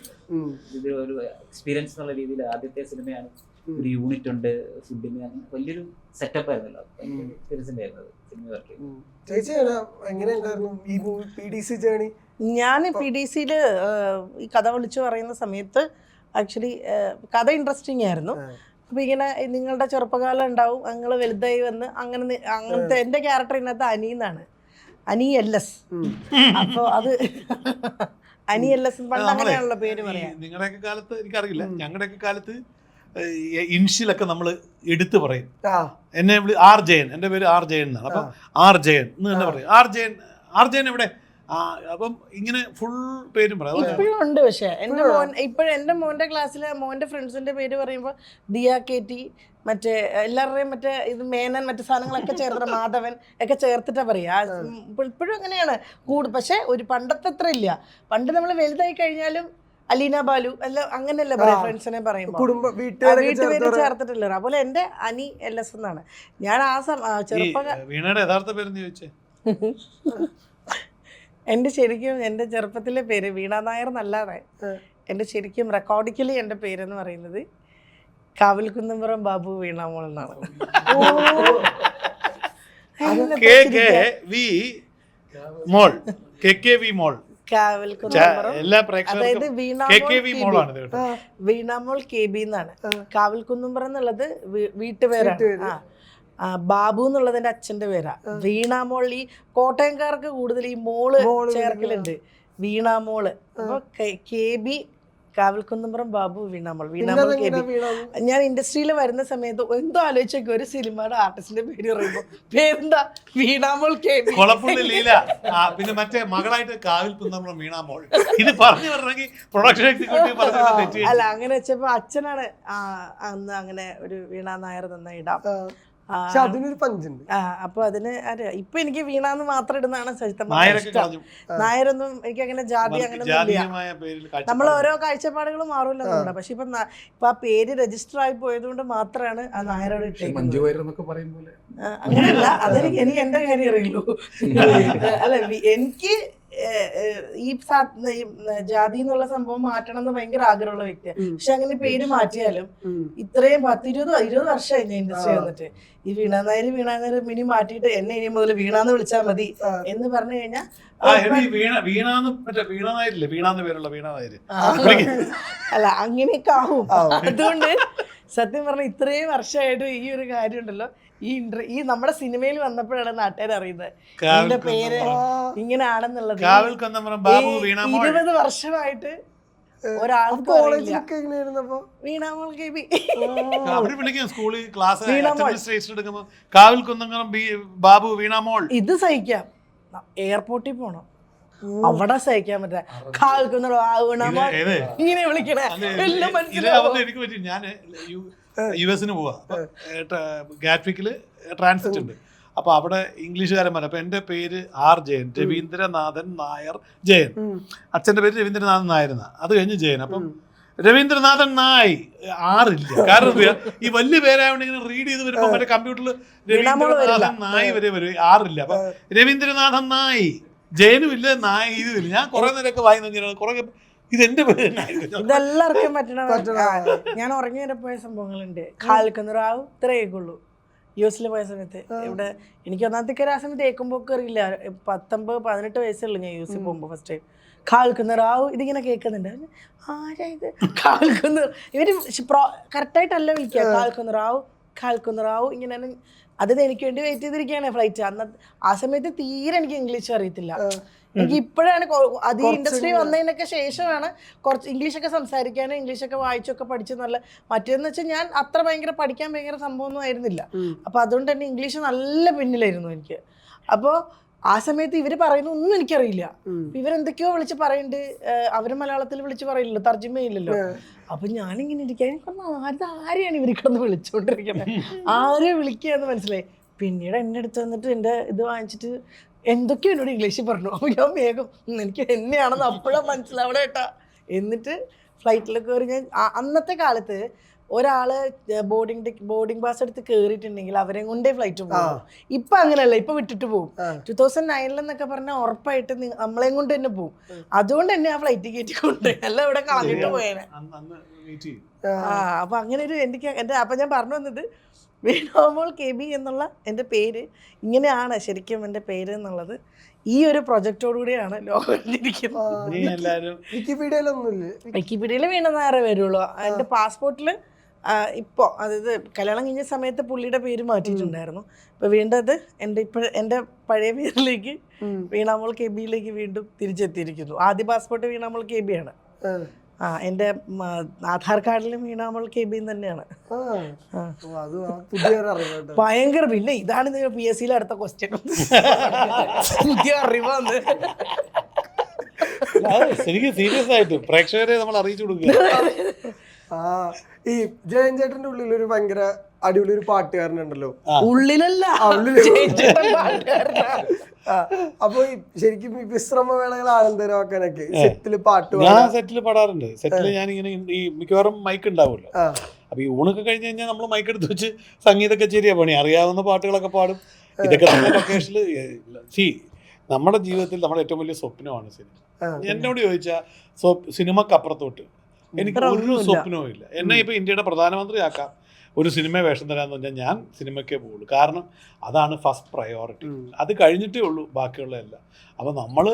ഇത് ഒരു എക്സ്പീരിയൻസ് എന്നുള്ള രീതിയിൽ ആദ്യത്തെ സിനിമയാണ്. ഒരു യൂണിറ്റ് ഉണ്ട് ഫുഡിന് വലിയൊരു സെറ്റപ്പ് ആയിരുന്നല്ലോ. ഉം. എക്സ്പീരിയൻസ് സിനിമ ഞാൻ പി ഡി സിയിൽ ഈ കഥ വിളിച്ചു പറയുന്ന സമയത്ത് ആക്ച്വലി കഥ ഇൻട്രസ്റ്റിംഗ് ആയിരുന്നു. അപ്പൊ അപ്പോൾ ഇങ്ങനെ നിങ്ങളുടെ ചെറുപ്പകാലം ഉണ്ടാവും നിങ്ങൾ വലുതായി വന്ന് അങ്ങനെ അങ്ങനത്തെ എന്റെ ക്യാരക്ടർ ഇതിനകത്ത് അനി എന്നാണ്. Ani L S. അപ്പോൾ അത് *laughs* അനി എൽ എസ് പണ്ട് അങ്ങനെയാണല്ലോ പേര് പറയാം. നിങ്ങളുടെയൊക്കെ കാലത്ത് എനിക്കറിയില്ല. ഞങ്ങളുടെ ഞങ്ങളുടെയൊക്കെ കാലത്ത് ഇൻഷ്യലൊക്കെ നമ്മൾ എടുത്തു പറയും. ആ. എന്നെ വിളി ആർ ജയൻ എന്റെ പേര് ആർ ജയൻ എന്നാണ്. അപ്പം ആർ ജയൻ എന്ന് തന്നെ. പറയും. ആർ ജയൻ ആർ ജയൻ എവിടെ? അപ്പം ഇങ്ങനെ ഫുൾ പേരും പറയാം. ഉണ്ട് പക്ഷേ എന്റെ മോൻ ഇപ്പോഴും എന്റെ മോന്റെ ക്ലാസ്സിലെ മോന്റെ ഫ്രണ്ട്സിന്റെ പേര് പറയുമ്പോൾ ദിയ കെ ടി മറ്റേ എല്ലാവരുടെയും മറ്റേ ഇത് മേനൻ മറ്റു സാധനങ്ങളൊക്കെ ചേർത്ത *laughs* മാധവൻ ഒക്കെ ചേർത്തിട്ടാ പറയാ. ഇപ്പോഴും അങ്ങനെയാണ്. കൂടു പക്ഷെ ഒരു പണ്ടത്തെ അത്ര ഇല്ല. പണ്ട് നമ്മൾ വലുതായി കഴിഞ്ഞാലും അലീന ബാലു അല്ല അങ്ങനെയല്ല പറയാ? ഫ്രണ്ട്സിനെ പറയുമ്പോൾ കുടുംബ വീട്ടുപേര് ചേർത്തിട്ടില്ല അതുപോലെ എന്റെ അനി എൽ എസ് എന്നാണ്. ഞാൻ ആ വീണയുടെ യഥാർത്ഥ പേരെന്ന് ചോദിച്ചേ? എന്റെ ശരിക്കും എന്റെ ചെറുപ്പത്തിലെ പേര് വീണ നായർ എന്നല്ലാതെ എന്റെ എന്റെ ശരിക്കും റെക്കോർഡിക്കലി എന്റെ പേരെന്ന് പറയുന്നത് കാവൽകുന്നമ്പുറം ബാബു വീണാമോൾ എന്നാണ്. അതിനകത്ത് കെ കെ വി മോൾ. കെ കെ വി മോൾ. അതായത് വീണാമോൾ കെ ബി. എന്നാണ്. കാവൽ കുന്നുംപറ എന്നുള്ളത് വീട്ടുപേരാണ്. ബാബു എന്നുള്ളതിന്റെ അച്ഛന്റെ അച്ഛന്റെ പേരാ വീണാമോൾ ഈ കോട്ടയംകാർക്ക് കൂടുതൽ ഈ മോൾ മോൾ ചേർക്കലുണ്ട്. വീണാമോൾ. അപ്പൊ കെ ബി കാവൽകുന്നമ്പുറം ബാബു വീണാമോൾ വീണാമോൾ? ഞാൻ ഇൻഡസ്ട്രിയിൽ വരുന്ന സമയത്ത് എന്തോ ആലോചിച്ച ഒരു സിനിമയുടെ ആർട്ടിസ്റ്റിന്റെ പേര് പറയുമ്പോ പേരെന്താ? വീണാമോൾ കെ കൊളപ്പുള്ളി ലീല. പിന്നെ മറ്റേ മകളായിട്ട് കാവിൽ കുന്നമ്മ വീണാമോൾ ഇത് പറഞ്ഞു പറഞ്ഞെങ്കിൽ പ്രൊഡക്ഷൻ എക്സിക്യൂട്ടീവ് അല്ല അങ്ങനെ വെച്ചപ്പോ അച്ഛനാണ് അന്ന് അങ്ങനെ ഒരു വീണ നായർ തന്ന ഇടാം. പക്ഷെ അതിനൊരു പഞ്ചുണ്ട്. ആ, അപ്പൊ അതിന് അറിയാം ഇപ്പൊ എനിക്ക് വീണാന്ന് മാത്രം ഇടുന്നതാണ് ചരിത്രം നായരൊന്നും എനിക്ക് അങ്ങനെ ജാതി അങ്ങനെ നമ്മൾ ഓരോ കാഴ്ചപ്പാടുകളും മാറുമല്ലോ നമ്മുടെ പക്ഷെ ഇപ്പൊ ഇപ്പൊ ആ പേര് രജിസ്റ്റർ ആയി പോയതുകൊണ്ട് മാത്രമാണ് ആ നായരോട് ഇട്ടേക്കുന്നത്. അങ്ങനെയല്ല. അതെനിക്ക് എനിക്ക് എന്റെ കാര്യം അറിയുള്ളൂ. *laughs* അല്ല എനിക്ക് ഈ ഈ ജാതി എന്നുള്ള സംഭവം മാറ്റണം എന്ന് ഭയങ്കര ആഗ്രഹമുള്ള വ്യക്തിയാണ്. പക്ഷെ അങ്ങനെ പേര് മാറ്റിയാലും ഇത്രയും പത്ത് ഇരുപത് ഇരുപത് വർഷമായി ഞാൻ ഇൻഡസ്ട്രി വന്നിട്ട്. ഈ വീണാനായര് വീണാനായര് മിനി മാറ്റിയിട്ട് എന്നെ ഇനി മുതൽ വീണാന്ന് വിളിച്ചാൽ മതി എന്ന് പറഞ്ഞു കഴിഞ്ഞാൽ ആ എടി വീണ വീണാന്ന് മറ്റേ വീണ നായരില്ലേ വീണാന്ന് പേരുള്ള വീണ അല്ല അങ്ങനെയൊക്കെ ആവും. അതുകൊണ്ട് സത്യം പറഞ്ഞ ഇത്രയും വർഷമായിട്ട് ഈ ഒരു കാര്യം ഉണ്ടല്ലോ ഈ ഇന്റർ ഈ നമ്മുടെ സിനിമയിൽ വന്നപ്പോഴാണ് നാട്ടുകാർ അറിയുന്നത്. എന്റെ പേര് ഇങ്ങനെ ഇങ്ങനെയാണെന്നുള്ളത് ഇരുപത് വർഷമായിട്ട് ഇത് സഹിക്കാം. എയർപോർട്ടിൽ പോണം. അവിടെ സഹിക്കാൻ പറ്റില്ല. കാൽക്കുന്ന ഏത്? ഇങ്ങനെ വിളിക്കണേ. എല്ലാം മനസ്സിലാവും. യു എസിന് പോവാ ഗാറ്റ്വിക്കിൽ ട്രാൻസിറ്റ് ഉണ്ട്. അപ്പൊ അവിടെ ഇംഗ്ലീഷുകാരൻ പറഞ്ഞു അപ്പൊ എന്റെ പേര് ആർ ജയൻ രവീന്ദ്രനാഥൻ നായർ ജയൻ. അച്ഛന്റെ പേര് രവീന്ദ്രനാഥൻ നായർ അത് കഴിഞ്ഞ് ജയൻ. അപ്പം രവീന്ദ്രനാഥൻ നായ് ആറില്ല. കാരണം ഈ വലിയ പേരായോണ്ട് ഇങ്ങനെ റീഡ് ചെയ്ത് വരുമ്പോ മറ്റേ കമ്പ്യൂട്ടറിൽ. രവീന്ദ്രനാഥൻ നായ് വരെ വരും. ആറില്ല. അപ്പൊ രവീന്ദ്രനാഥൻ നായ് ജയനും ഇല്ല നായ് ഇതുമില്ല ഞാൻ കുറെ നേരമൊക്കെ വായി നോക്കിയാണ് കുറെ ഇത് എന്റെ പേര് തന്നെയായിരുന്നു. ഇതെല്ലാവർക്കും പറ്റണ. ഞാൻ ഉറങ്ങി വരെ പോയ സംഭവങ്ങളുണ്ട്. കാൽക്കുന്ന റാവ് ഇത്രയേക്കുള്ളൂ. യു എസിൽ പോയ സമയത്ത്. ഇവിടെ എനിക്ക് ഒന്നാമത്തെ ആ സമയത്ത് ഏക്കുമ്പോക്ക് അറിയില്ല. പത്തൊമ്പത് പതിനെട്ട് വയസ്സുള്ളൂ ഞാൻ യു എസിൽ പോകുമ്പോൾ ഫസ്റ്റ് ടൈം കാൽക്കുന്ന റാവ് ഇതിങ്ങനെ കേൾക്കുന്നുണ്ട്. ആരാ ഇത്? *laughs* കാൽക്കുന്ന ഇവർ കറക്റ്റായിട്ടല്ല വിളിക്കുക കാൽക്കുന്ന റാവ് കാൽക്കുന്ന റാവ് ഇങ്ങനെ അത് എനിക്ക് വേണ്ടി വെയിറ്റ് ചെയ്തിരിക്കുകയാണ് ഫ്ലൈറ്റ് അന്ന് ആ സമയത്ത് തീരെ എനിക്ക് ഇംഗ്ലീഷ് അറിയത്തില്ല. എനിക്ക് ഇപ്പോഴാണ് അത് ഈ ഇൻഡസ്ട്രി വന്നതിനൊക്കെ ശേഷമാണ് കുറച്ച് ഇംഗ്ലീഷൊക്കെ സംസാരിക്കാനും ഇംഗ്ലീഷൊക്കെ വായിച്ചൊക്കെ പഠിച്ച് നല്ല മറ്റേന്ന് വെച്ചാൽ ഞാൻ അത്ര ഭയങ്കര പഠിക്കാൻ ഭയങ്കര സംഭവമൊന്നും ആയിരുന്നില്ല. അപ്പോൾ അതുകൊണ്ട് തന്നെ ഇംഗ്ലീഷ് നല്ല പിന്നിലായിരുന്നു എനിക്ക്. അപ്പോൾ ആ സമയത്ത് ഇവർ പറയുന്ന ഒന്നും എനിക്കറിയില്ല. അപ്പൊ ഇവരെന്തൊക്കെയോ വിളിച്ച് പറയുന്നുണ്ട് അവർ മലയാളത്തിൽ വിളിച്ച് പറയില്ലല്ലോ തർജമയില്ലല്ലോ. അപ്പൊ ഞാനിങ്ങനെ ഇരിക്കാൻ ആരെയാണ് ഇവരിക്കൊന്ന് വിളിച്ചുകൊണ്ടിരിക്കുന്നത് ആരെ വിളിക്കുകയെന്ന് മനസ്സിലായി. പിന്നീട് എന്നെ അടുത്ത് വന്നിട്ട് എന്റെ ഇത് വാങ്ങിച്ചിട്ട് എന്തൊക്കെയോ എന്നോട് ഇംഗ്ലീഷിൽ പറഞ്ഞു. അപ്പോൾ ഞാൻ വേഗം എനിക്ക് എന്നെയാണെന്ന് അപ്പോഴാണ് മനസ്സിലാവണേട്ടാ എന്നിട്ട് ഫ്ലൈറ്റിൽ കയറി ഞാൻ അന്നത്തെ കാലത്ത് ഒരാൾ ബോർഡിംഗ് ബോർഡിംഗ് പാസ് എടുത്ത് കയറിയിട്ടുണ്ടെങ്കിൽ അവരെ കൊണ്ടേ ഫ്ലൈറ്റ് പോകും ഇപ്പൊ അങ്ങനെയല്ല ഇപ്പൊ വിട്ടിട്ട് പോകും. ടൂ തൗസൻഡ് നയനിലെന്നൊക്കെ പറഞ്ഞാൽ ഉറപ്പായിട്ട് നമ്മളെയും കൊണ്ട് തന്നെ പോകും അതുകൊണ്ട് തന്നെ ആ ഫ്ലൈറ്റ് കയറ്റി കൊണ്ട് അല്ല ഇവിടെ കളഞ്ഞിട്ട് പോയേനെ. ആ അപ്പൊ അങ്ങനെ ഒരു എനിക്ക് എന്റെ അപ്പൊ ഞാൻ പറഞ്ഞു വന്നത് വേണോമോൾ കെ ബി എന്നുള്ള എന്റെ പേര് ഇങ്ങനെയാണ് ശരിക്കും എന്റെ പേര് എന്നുള്ളത്. ഈ ഒരു പ്രൊജക്റ്റോടുകൂടിയാണ് ലോകത്തിരിക്കുന്നത് വിക്കിപീഡിയയിലൊന്നുമില്ലേ. വിക്കിപീഡിയയിൽ വീണനാറേ വരുള്ളൂ. എന്റെ പാസ്പോർട്ടിൽ ഇപ്പോൾ അതായത് കല്യാണം കഴിഞ്ഞ സമയത്ത് പുള്ളിയുടെ പേര് മാറ്റിയിട്ടുണ്ടായിരുന്നു. അപ്പോൾ വീണ്ടും അത് എന്റെ ഇപ്പോൾ എന്റെ പഴയ പേരിലേക്ക് വീണാമോൾ കെ ബിയിലേക്ക് വീണ്ടും തിരിച്ചെത്തിയിരിക്കുന്നു. ആദ്യ പാസ്പോർട്ട് വീണാമോൾ കെ ബി ആണ്. ആ. എന്റെ എന്റെ ആധാർ കാർഡിലും വീണാമോൾ കെ ബി തന്നെയാണ്. ഭയങ്കര പിന്നെ ഇതാണ് പി എസ് സിയിലെ അടുത്ത ക്വസ്റ്റ്യൻ പുതിയ ശരിക്കും സീരിയസ് ആയിട്ട്. പ്രേക്ഷകരെ നമ്മൾ അറിയിച്ചു കൊടുക്കുക. ആ. ഈ ജയൻ ചേട്ടന്റെ ഉള്ളിൽ ഒരു ഭയങ്കര അടിപൊളി ഒരു പാട്ടുകാരനുണ്ടല്ലോ ഉള്ളിലല്ല. അപ്പൊ ഈ ശരിക്കും ഈ വിശ്രമവേളകൾ ആനന്ദകരമാക്കാനൊക്കെ സെറ്റിൽ പാട്ട് ഞാൻ സെറ്റിൽ പാടാറുണ്ട്. സെറ്റിൽ ഞാൻ ഇങ്ങനെ ഈ മിക്കവാറും മൈക്ക് ഉണ്ടാവുമല്ലോ. അപ്പൊ ഈ ഊണൊക്കെ കഴിഞ്ഞ് കഴിഞ്ഞാൽ നമ്മൾ മൈക്ക് എടുത്ത് വെച്ച് സംഗീത കച്ചേരിയാ പണി. അറിയാവുന്ന പാട്ടുകളൊക്കെ പാടും. ഇതൊക്കെ നമ്മുടെ ലൊക്കേഷനിൽ സി നമ്മുടെ ജീവിതത്തിൽ നമ്മുടെ ഏറ്റവും വലിയ സ്വപ്നമാണ് സിനിമ. എന്നോട് ചോദിച്ചാൽ സിനിമക്കപ്പുറത്തോട്ട്. എനിക്ക് ഒരു. സ്വപ്നവും ഇല്ല എന്നെ ഇപ്പൊ ഇന്ത്യയുടെ പ്രധാനമന്ത്രി ആക്കാം ഒരു സിനിമ വേഷം തരാന്ന് പറഞ്ഞാൽ ഞാൻ സിനിമയ്ക്കേ പോകുള്ളൂ കാരണം അതാണ് ഫസ്റ്റ് പ്രയോറിറ്റി അത് കഴിഞ്ഞിട്ടേ ഉള്ളൂ ബാക്കിയുള്ള എല്ലാം. അപ്പോൾ നമ്മൾ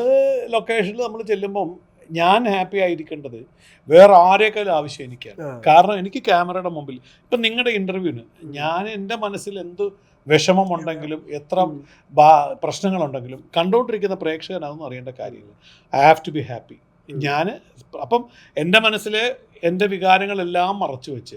ലൊക്കേഷനിൽ നമ്മൾ ചെല്ലുമ്പം ഞാൻ ഹാപ്പി ആയിരിക്കേണ്ടത് വേറെ ആരെക്കാളും ആവശ്യം എനിക്കാണ്. കാരണം എനിക്ക് ക്യാമറയുടെ മുമ്പിൽ ഇപ്പം നിങ്ങളുടെ ഇന്റർവ്യൂവിന് ഞാൻ എന്റെ മനസ്സിൽ എന്ത് വിഷമമുണ്ടെങ്കിലും എത്ര പ്രശ്നങ്ങളുണ്ടെങ്കിലും കണ്ടുകൊണ്ടിരിക്കുന്ന പ്രേക്ഷകനാണെന്ന് അറിയേണ്ട കാര്യമില്ല. I have to be happy ഞാൻ അപ്പം എന്റെ മനസ്സിലെ എന്റെ വികാരങ്ങളെല്ലാം മറച്ചു വെച്ച്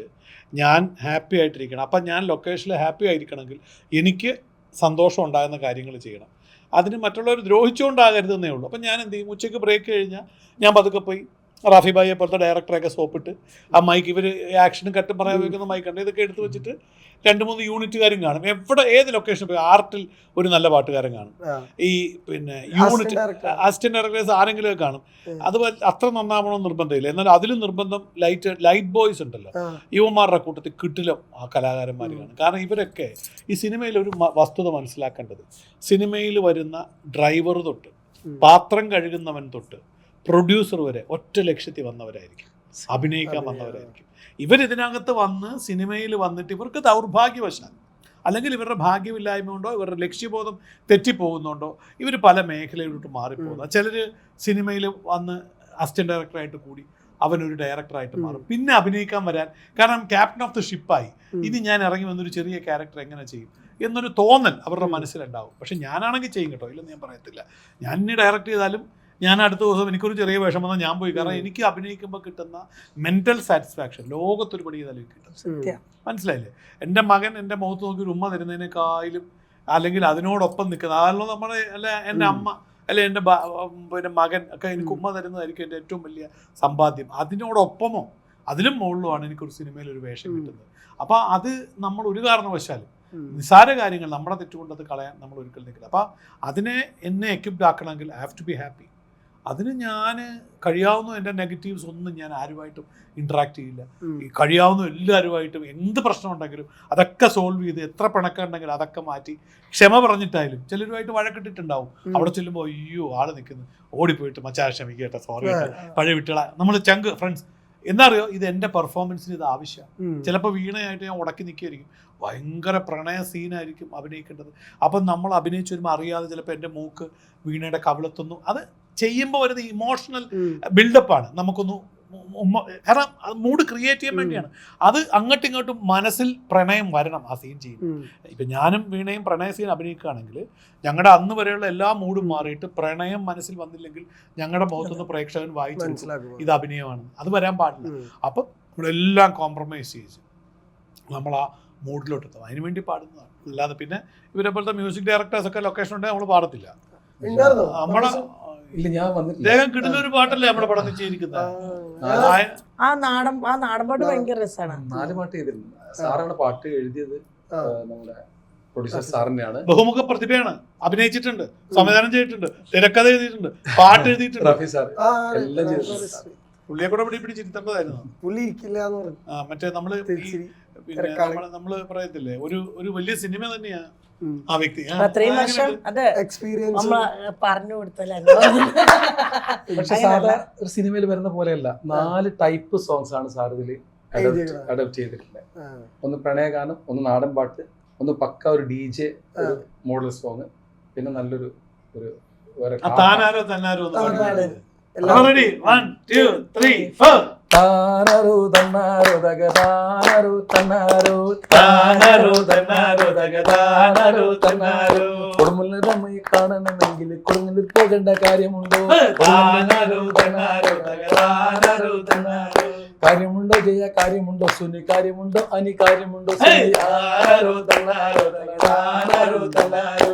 ഞാൻ ഹാപ്പി ആയിട്ടിരിക്കണം. അപ്പം ഞാൻ ലൊക്കേഷനിൽ ഹാപ്പി ആയിരിക്കണമെങ്കിൽ എനിക്ക് സന്തോഷം ഉണ്ടാകുന്ന കാര്യങ്ങൾ ചെയ്യണം. അതിന് മറ്റുള്ളവർ ദ്രോഹിച്ചുകൊണ്ടാകരുതെന്നേ ഉള്ളൂ. അപ്പം ഞാൻ എന്ത് ചെയ്യും? ഉച്ചയ്ക്ക് ബ്രേക്ക് കഴിഞ്ഞാൽ ഞാൻ പതുക്കെ പോയി റാഫി ഭായിയെ പോലത്തെ ഡയറക്ടറെയൊക്കെ സോപ്പിട്ട് ആ മൈക്ക് ഇവർ ആക്ഷനും കട്ടും പറയാൻ ഉപയോഗിക്കുന്ന മൈക്കുണ്ട് ഇതൊക്കെ എടുത്ത് വെച്ചിട്ട് രണ്ട് മൂന്ന് യൂണിറ്റുകാരും കാണും. എവിടെ ഏത് ലൊക്കേഷൻ പോയി ആർട്ടിൽ ഒരു നല്ല പാട്ടുകാരൻ കാണും. ഈ പിന്നെ യൂണിറ്റ്. അസിസ്റ്റന്റ് ഡയറക്ടേഴ്സ് ആരെങ്കിലും കാണും. അത് അത്ര നന്നാവണമെന്ന് നിർബന്ധമില്ല. എന്നാൽ അതിലും നിർബന്ധം ലൈറ്റ് ലൈറ്റ് ബോയ്സ് ഉണ്ടല്ലോ. യുവമാരുടെ കൂട്ടത്തിൽ കിട്ടിലും ആ കലാകാരന്മാർ കാണും. കാരണം ഇവരൊക്കെ ഈ സിനിമയിൽ ഒരു വസ്തുത മനസ്സിലാക്കേണ്ടത് സിനിമയിൽ വരുന്ന ഡ്രൈവർ തൊട്ട് പാത്രം കഴുകുന്നവൻ തൊട്ട് പ്രൊഡ്യൂസർ വരെ ഒറ്റ ലക്ഷ്യത്തിൽ വന്നവരായിരിക്കും. അഭിനയിക്കാൻ വന്നവരായിരിക്കും. ഇവരിതിനകത്ത് വന്ന് സിനിമയിൽ വന്നിട്ട് ഇവർക്ക് ദൗർഭാഗ്യവശാൽ അല്ലെങ്കിൽ ഇവരുടെ ഭാഗ്യമില്ലായ്മ കൊണ്ടോ ഇവരുടെ ലക്ഷ്യബോധം തെറ്റിപ്പോകുന്നുണ്ടോ ഇവർ പല മേഖലയിലോട്ട് മാറിപ്പോകുന്നു. ചിലർ സിനിമയിൽ വന്ന് അസിസ്റ്റന്റ് ഡയറക്ടറായിട്ട് കൂടി അവനൊരു ഡയറക്ടറായിട്ട് മാറും. പിന്നെ അഭിനയിക്കാൻ വരാൻ കാരണം ക്യാപ്റ്റൻ ഓഫ് ദി ഷിപ്പായി. ഇനി ഞാൻ ഇറങ്ങി വന്നൊരു ചെറിയ ക്യാരക്ടർ എങ്ങനെ ചെയ്യും എന്നൊരു തോന്നൽ അവരുടെ. മനസ്സിലുണ്ടാവും. പക്ഷെ ഞാനാണെങ്കിൽ ചെയ്യും കേട്ടോ ഇല്ലെന്ന് ഞാൻ പറയത്തില്ല. ഞാൻ ഇനി ഡയറക്റ്റ് ചെയ്താലും ഞാൻ അടുത്ത ദിവസം എനിക്കൊരു ചെറിയ വിഷമം വന്നാൽ ഞാൻ പോയി. കാരണം എനിക്ക് അഭിനയിക്കുമ്പോൾ കിട്ടുന്ന മെന്റൽ സാറ്റിസ്ഫാക്ഷൻ ലോകത്തൊരു പണി ചെയ്താലും കിട്ടും. മനസ്സിലായില്ലേ? എന്റെ മകൻ എന്റെ മുഖത്ത് നോക്കി ഒരു ഉമ്മ തരുന്നതിനേക്കാളും അല്ലെങ്കിൽ അതിനോടൊപ്പം നിൽക്കുന്ന അതല്ലോ നമ്മുടെ അല്ല എന്റെ അമ്മ അല്ലെ എന്റെ പിന്നെ മകൻ ഒക്കെ എനിക്ക് ഉമ്മ തരുന്നതായിരിക്കും എന്റെ ഏറ്റവും വലിയ സമ്പാദ്യം. അതിനോടൊപ്പമോ? അതിലും മുകളിലുമാണ് എനിക്കൊരു സിനിമയിൽ ഒരു വേഷം കിട്ടുന്നത്. അപ്പോൾ അത് നമ്മൾ ഒരു കാരണവശാലും നിസാര കാര്യങ്ങൾ നമ്മുടെ തെറ്റുകൊണ്ടത് കളയാൻ നമ്മൾ ഒരിക്കലും നിൽക്കില്ല. അപ്പോൾ അതിനെ എന്നെ equipped ആക്കണമെങ്കിൽ I have to be happy അതിന് ഞാൻ കഴിയാവുന്ന എന്റെ നെഗറ്റീവ്സ് ഒന്നും ഞാൻ ആരുമായിട്ടും ഇൻട്രാക്ട് ചെയ്യില്ല. ഈ കഴിയാവുന്ന എല്ലാവരുമായിട്ടും എന്ത് പ്രശ്നം ഉണ്ടെങ്കിലും അതൊക്കെ സോൾവ് ചെയ്ത് എത്ര പിണക്കം ഉണ്ടെങ്കിലും അതൊക്കെ മാറ്റി ക്ഷമ പറഞ്ഞിട്ടായാലും ചിലരുമായിട്ട് വഴക്കിട്ടിട്ടുണ്ടാവും. അവിടെ ചെല്ലുമ്പോൾ അയ്യോ ആൾ നിൽക്കുന്നു ഓടിപ്പോയിട്ട് മച്ചാ ക്ഷമിക്കട്ടെ സോറി പഴയ വിട്ടുകള. നമ്മൾ ചങ്ക് ഫ്രണ്ട്സ് എന്നറിയോ ഇത് എന്റെ പെർഫോമൻസിന് ഇത് ആവശ്യമാണ് ചിലപ്പോൾ വീണയായിട്ട് ഞാൻ ഉടക്കി നിൽക്കുകയായിരിക്കും ഭയങ്കര പ്രണയ സീനായിരിക്കും അഭിനയിക്കേണ്ടത്. അപ്പം നമ്മൾ അഭിനയിച്ചു വരുമ്പോൾ അറിയാതെ ചിലപ്പോൾ എന്റെ മൂക്ക് വീണയുടെ കവിളത്തൊന്നും. അത് ചെയ്യുമ്പോൾ വരുന്ന ഇമോഷണൽ. ബിൽഡപ്പാണ് നമുക്കൊന്ന് ഉമ്മ കാരണം മൂഡ് ക്രിയേറ്റ് ചെയ്യാൻ വേണ്ടിയാണ്. അത് അങ്ങോട്ടും ഇങ്ങോട്ടും മനസ്സിൽ പ്രണയം വരണം ആ സീൻ ചെയ്യും. ഇപ്പം ഞാനും വീണയും പ്രണയ സീൻ അഭിനയിക്കുകയാണെങ്കിൽ ഞങ്ങളുടെ അന്ന് വരെയുള്ള എല്ലാ മൂഡും മാറിയിട്ട് പ്രണയം മനസ്സിൽ വന്നില്ലെങ്കിൽ ഞങ്ങളുടെ മുഖത്തുനിന്ന് പ്രേക്ഷകൻ വായിച്ചു ഇത് അഭിനയമാണ്. അത് വരാൻ പാടില്ല. അപ്പം നമ്മളെല്ലാം കോംപ്രമൈസ് ചെയ്ത് നമ്മൾ ആ മൂഡിലോട്ട് എത്തും അതിനുവേണ്ടി പാടുന്നതാണ്. അല്ലാതെ പിന്നെ ഇവരെ പോലത്തെ മ്യൂസിക് ഡയറക്ടേഴ്സ് ഒക്കെ ലൊക്കേഷൻ ഉണ്ടെങ്കിൽ നമ്മൾ പാടത്തില്ല? നമ്മളെ ഇല്ല ഞാൻ വന്നിട്ടില്ല. അദ്ദേഹം കിട്ടുന്ന ഒരു പാട്ടല്ലേ നമ്മുടെ പടത്തിൽ ചെയ്തിരിക്കുന്നത് ആ- ആ നാടൻ ആ നാടൻ പാട്ട് ഭയങ്കര രസമാണ് നാല് പാട്ട് ചെയ്തിരുന്നു. സാറാണ് പാട്ട് എഴുതിയത് നമ്മുടെ പ്രൊഡ്യൂസർ സാറിനെയാണ് ബഹുമുഖ പ്രതിഭയാണ്. അഭിനയിച്ചിട്ടുണ്ട് സംവിധാനം ചെയ്തിട്ടുണ്ട് തിരക്കഥ എഴുതിയിട്ടുണ്ട് പാട്ട് എഴുതിയിട്ടുണ്ട്. റഫി സാർ എല്ലാം. പുള്ളിയെ കൂടെ പിടി പിടിച്ചിരുത്തേണ്ടതായിരുന്നു. പുള്ളി ഇരിക്കില്ല എന്ന് പറഞ്ഞു. ആ, മറ്റേ നമ്മൾ പിന്നെ. നമ്മൾ നമ്മൾ പറയത്തില്ലേ ഒരു ഒരു വലിയ സിനിമ തന്നെയാ. ആ വ്യക്തി. അത്രയും വർഷം അത് എക്സ്പീരിയൻസ് നമ്മൾ പറഞ്ഞു കൊടുത്തല്ലേ പക്ഷെ സാധാ ഒരു സിനിമയിൽ വരുന്ന പോലെയല്ല. നാല് ടൈപ്പ് സോങ്സ് ആണ് സാർ ഇതിൽ. അഡപ്റ്റ് ചെയ്തിട്ടുള്ളത്. ഒന്ന് പ്രണയഗാനം ഒന്ന് നാടൻ പാട്ട് ഒന്ന് പക്ക ഒരു ഡി ജെ മോഡൽ സോങ് പിന്നെ നല്ലൊരു ഒരു വേറെ താനാരോ തന്നാരോ already one two three ready? താനരു തന്നാരോ ദഗ താനരു തന്നാരോ താനാരോ തന്നാരോ തക താനാരോ തന്നാരോ. കൊടുമുല്ലമായി കാണണമെങ്കിൽ കൊടുങ്ങലിൽ പോകേണ്ട കാര്യമുണ്ടോ താനാരോ തന്നാരോ തക താനാരോ തന്നാരോ. കാര്യമുണ്ടോ ജയ കാര്യമുണ്ടോ സുനി കാര്യമുണ്ടോ അനി കാര്യമുണ്ടോ! സുനി താനാരോ തന്നാരോ തക താനാരോ തന്നാരോ.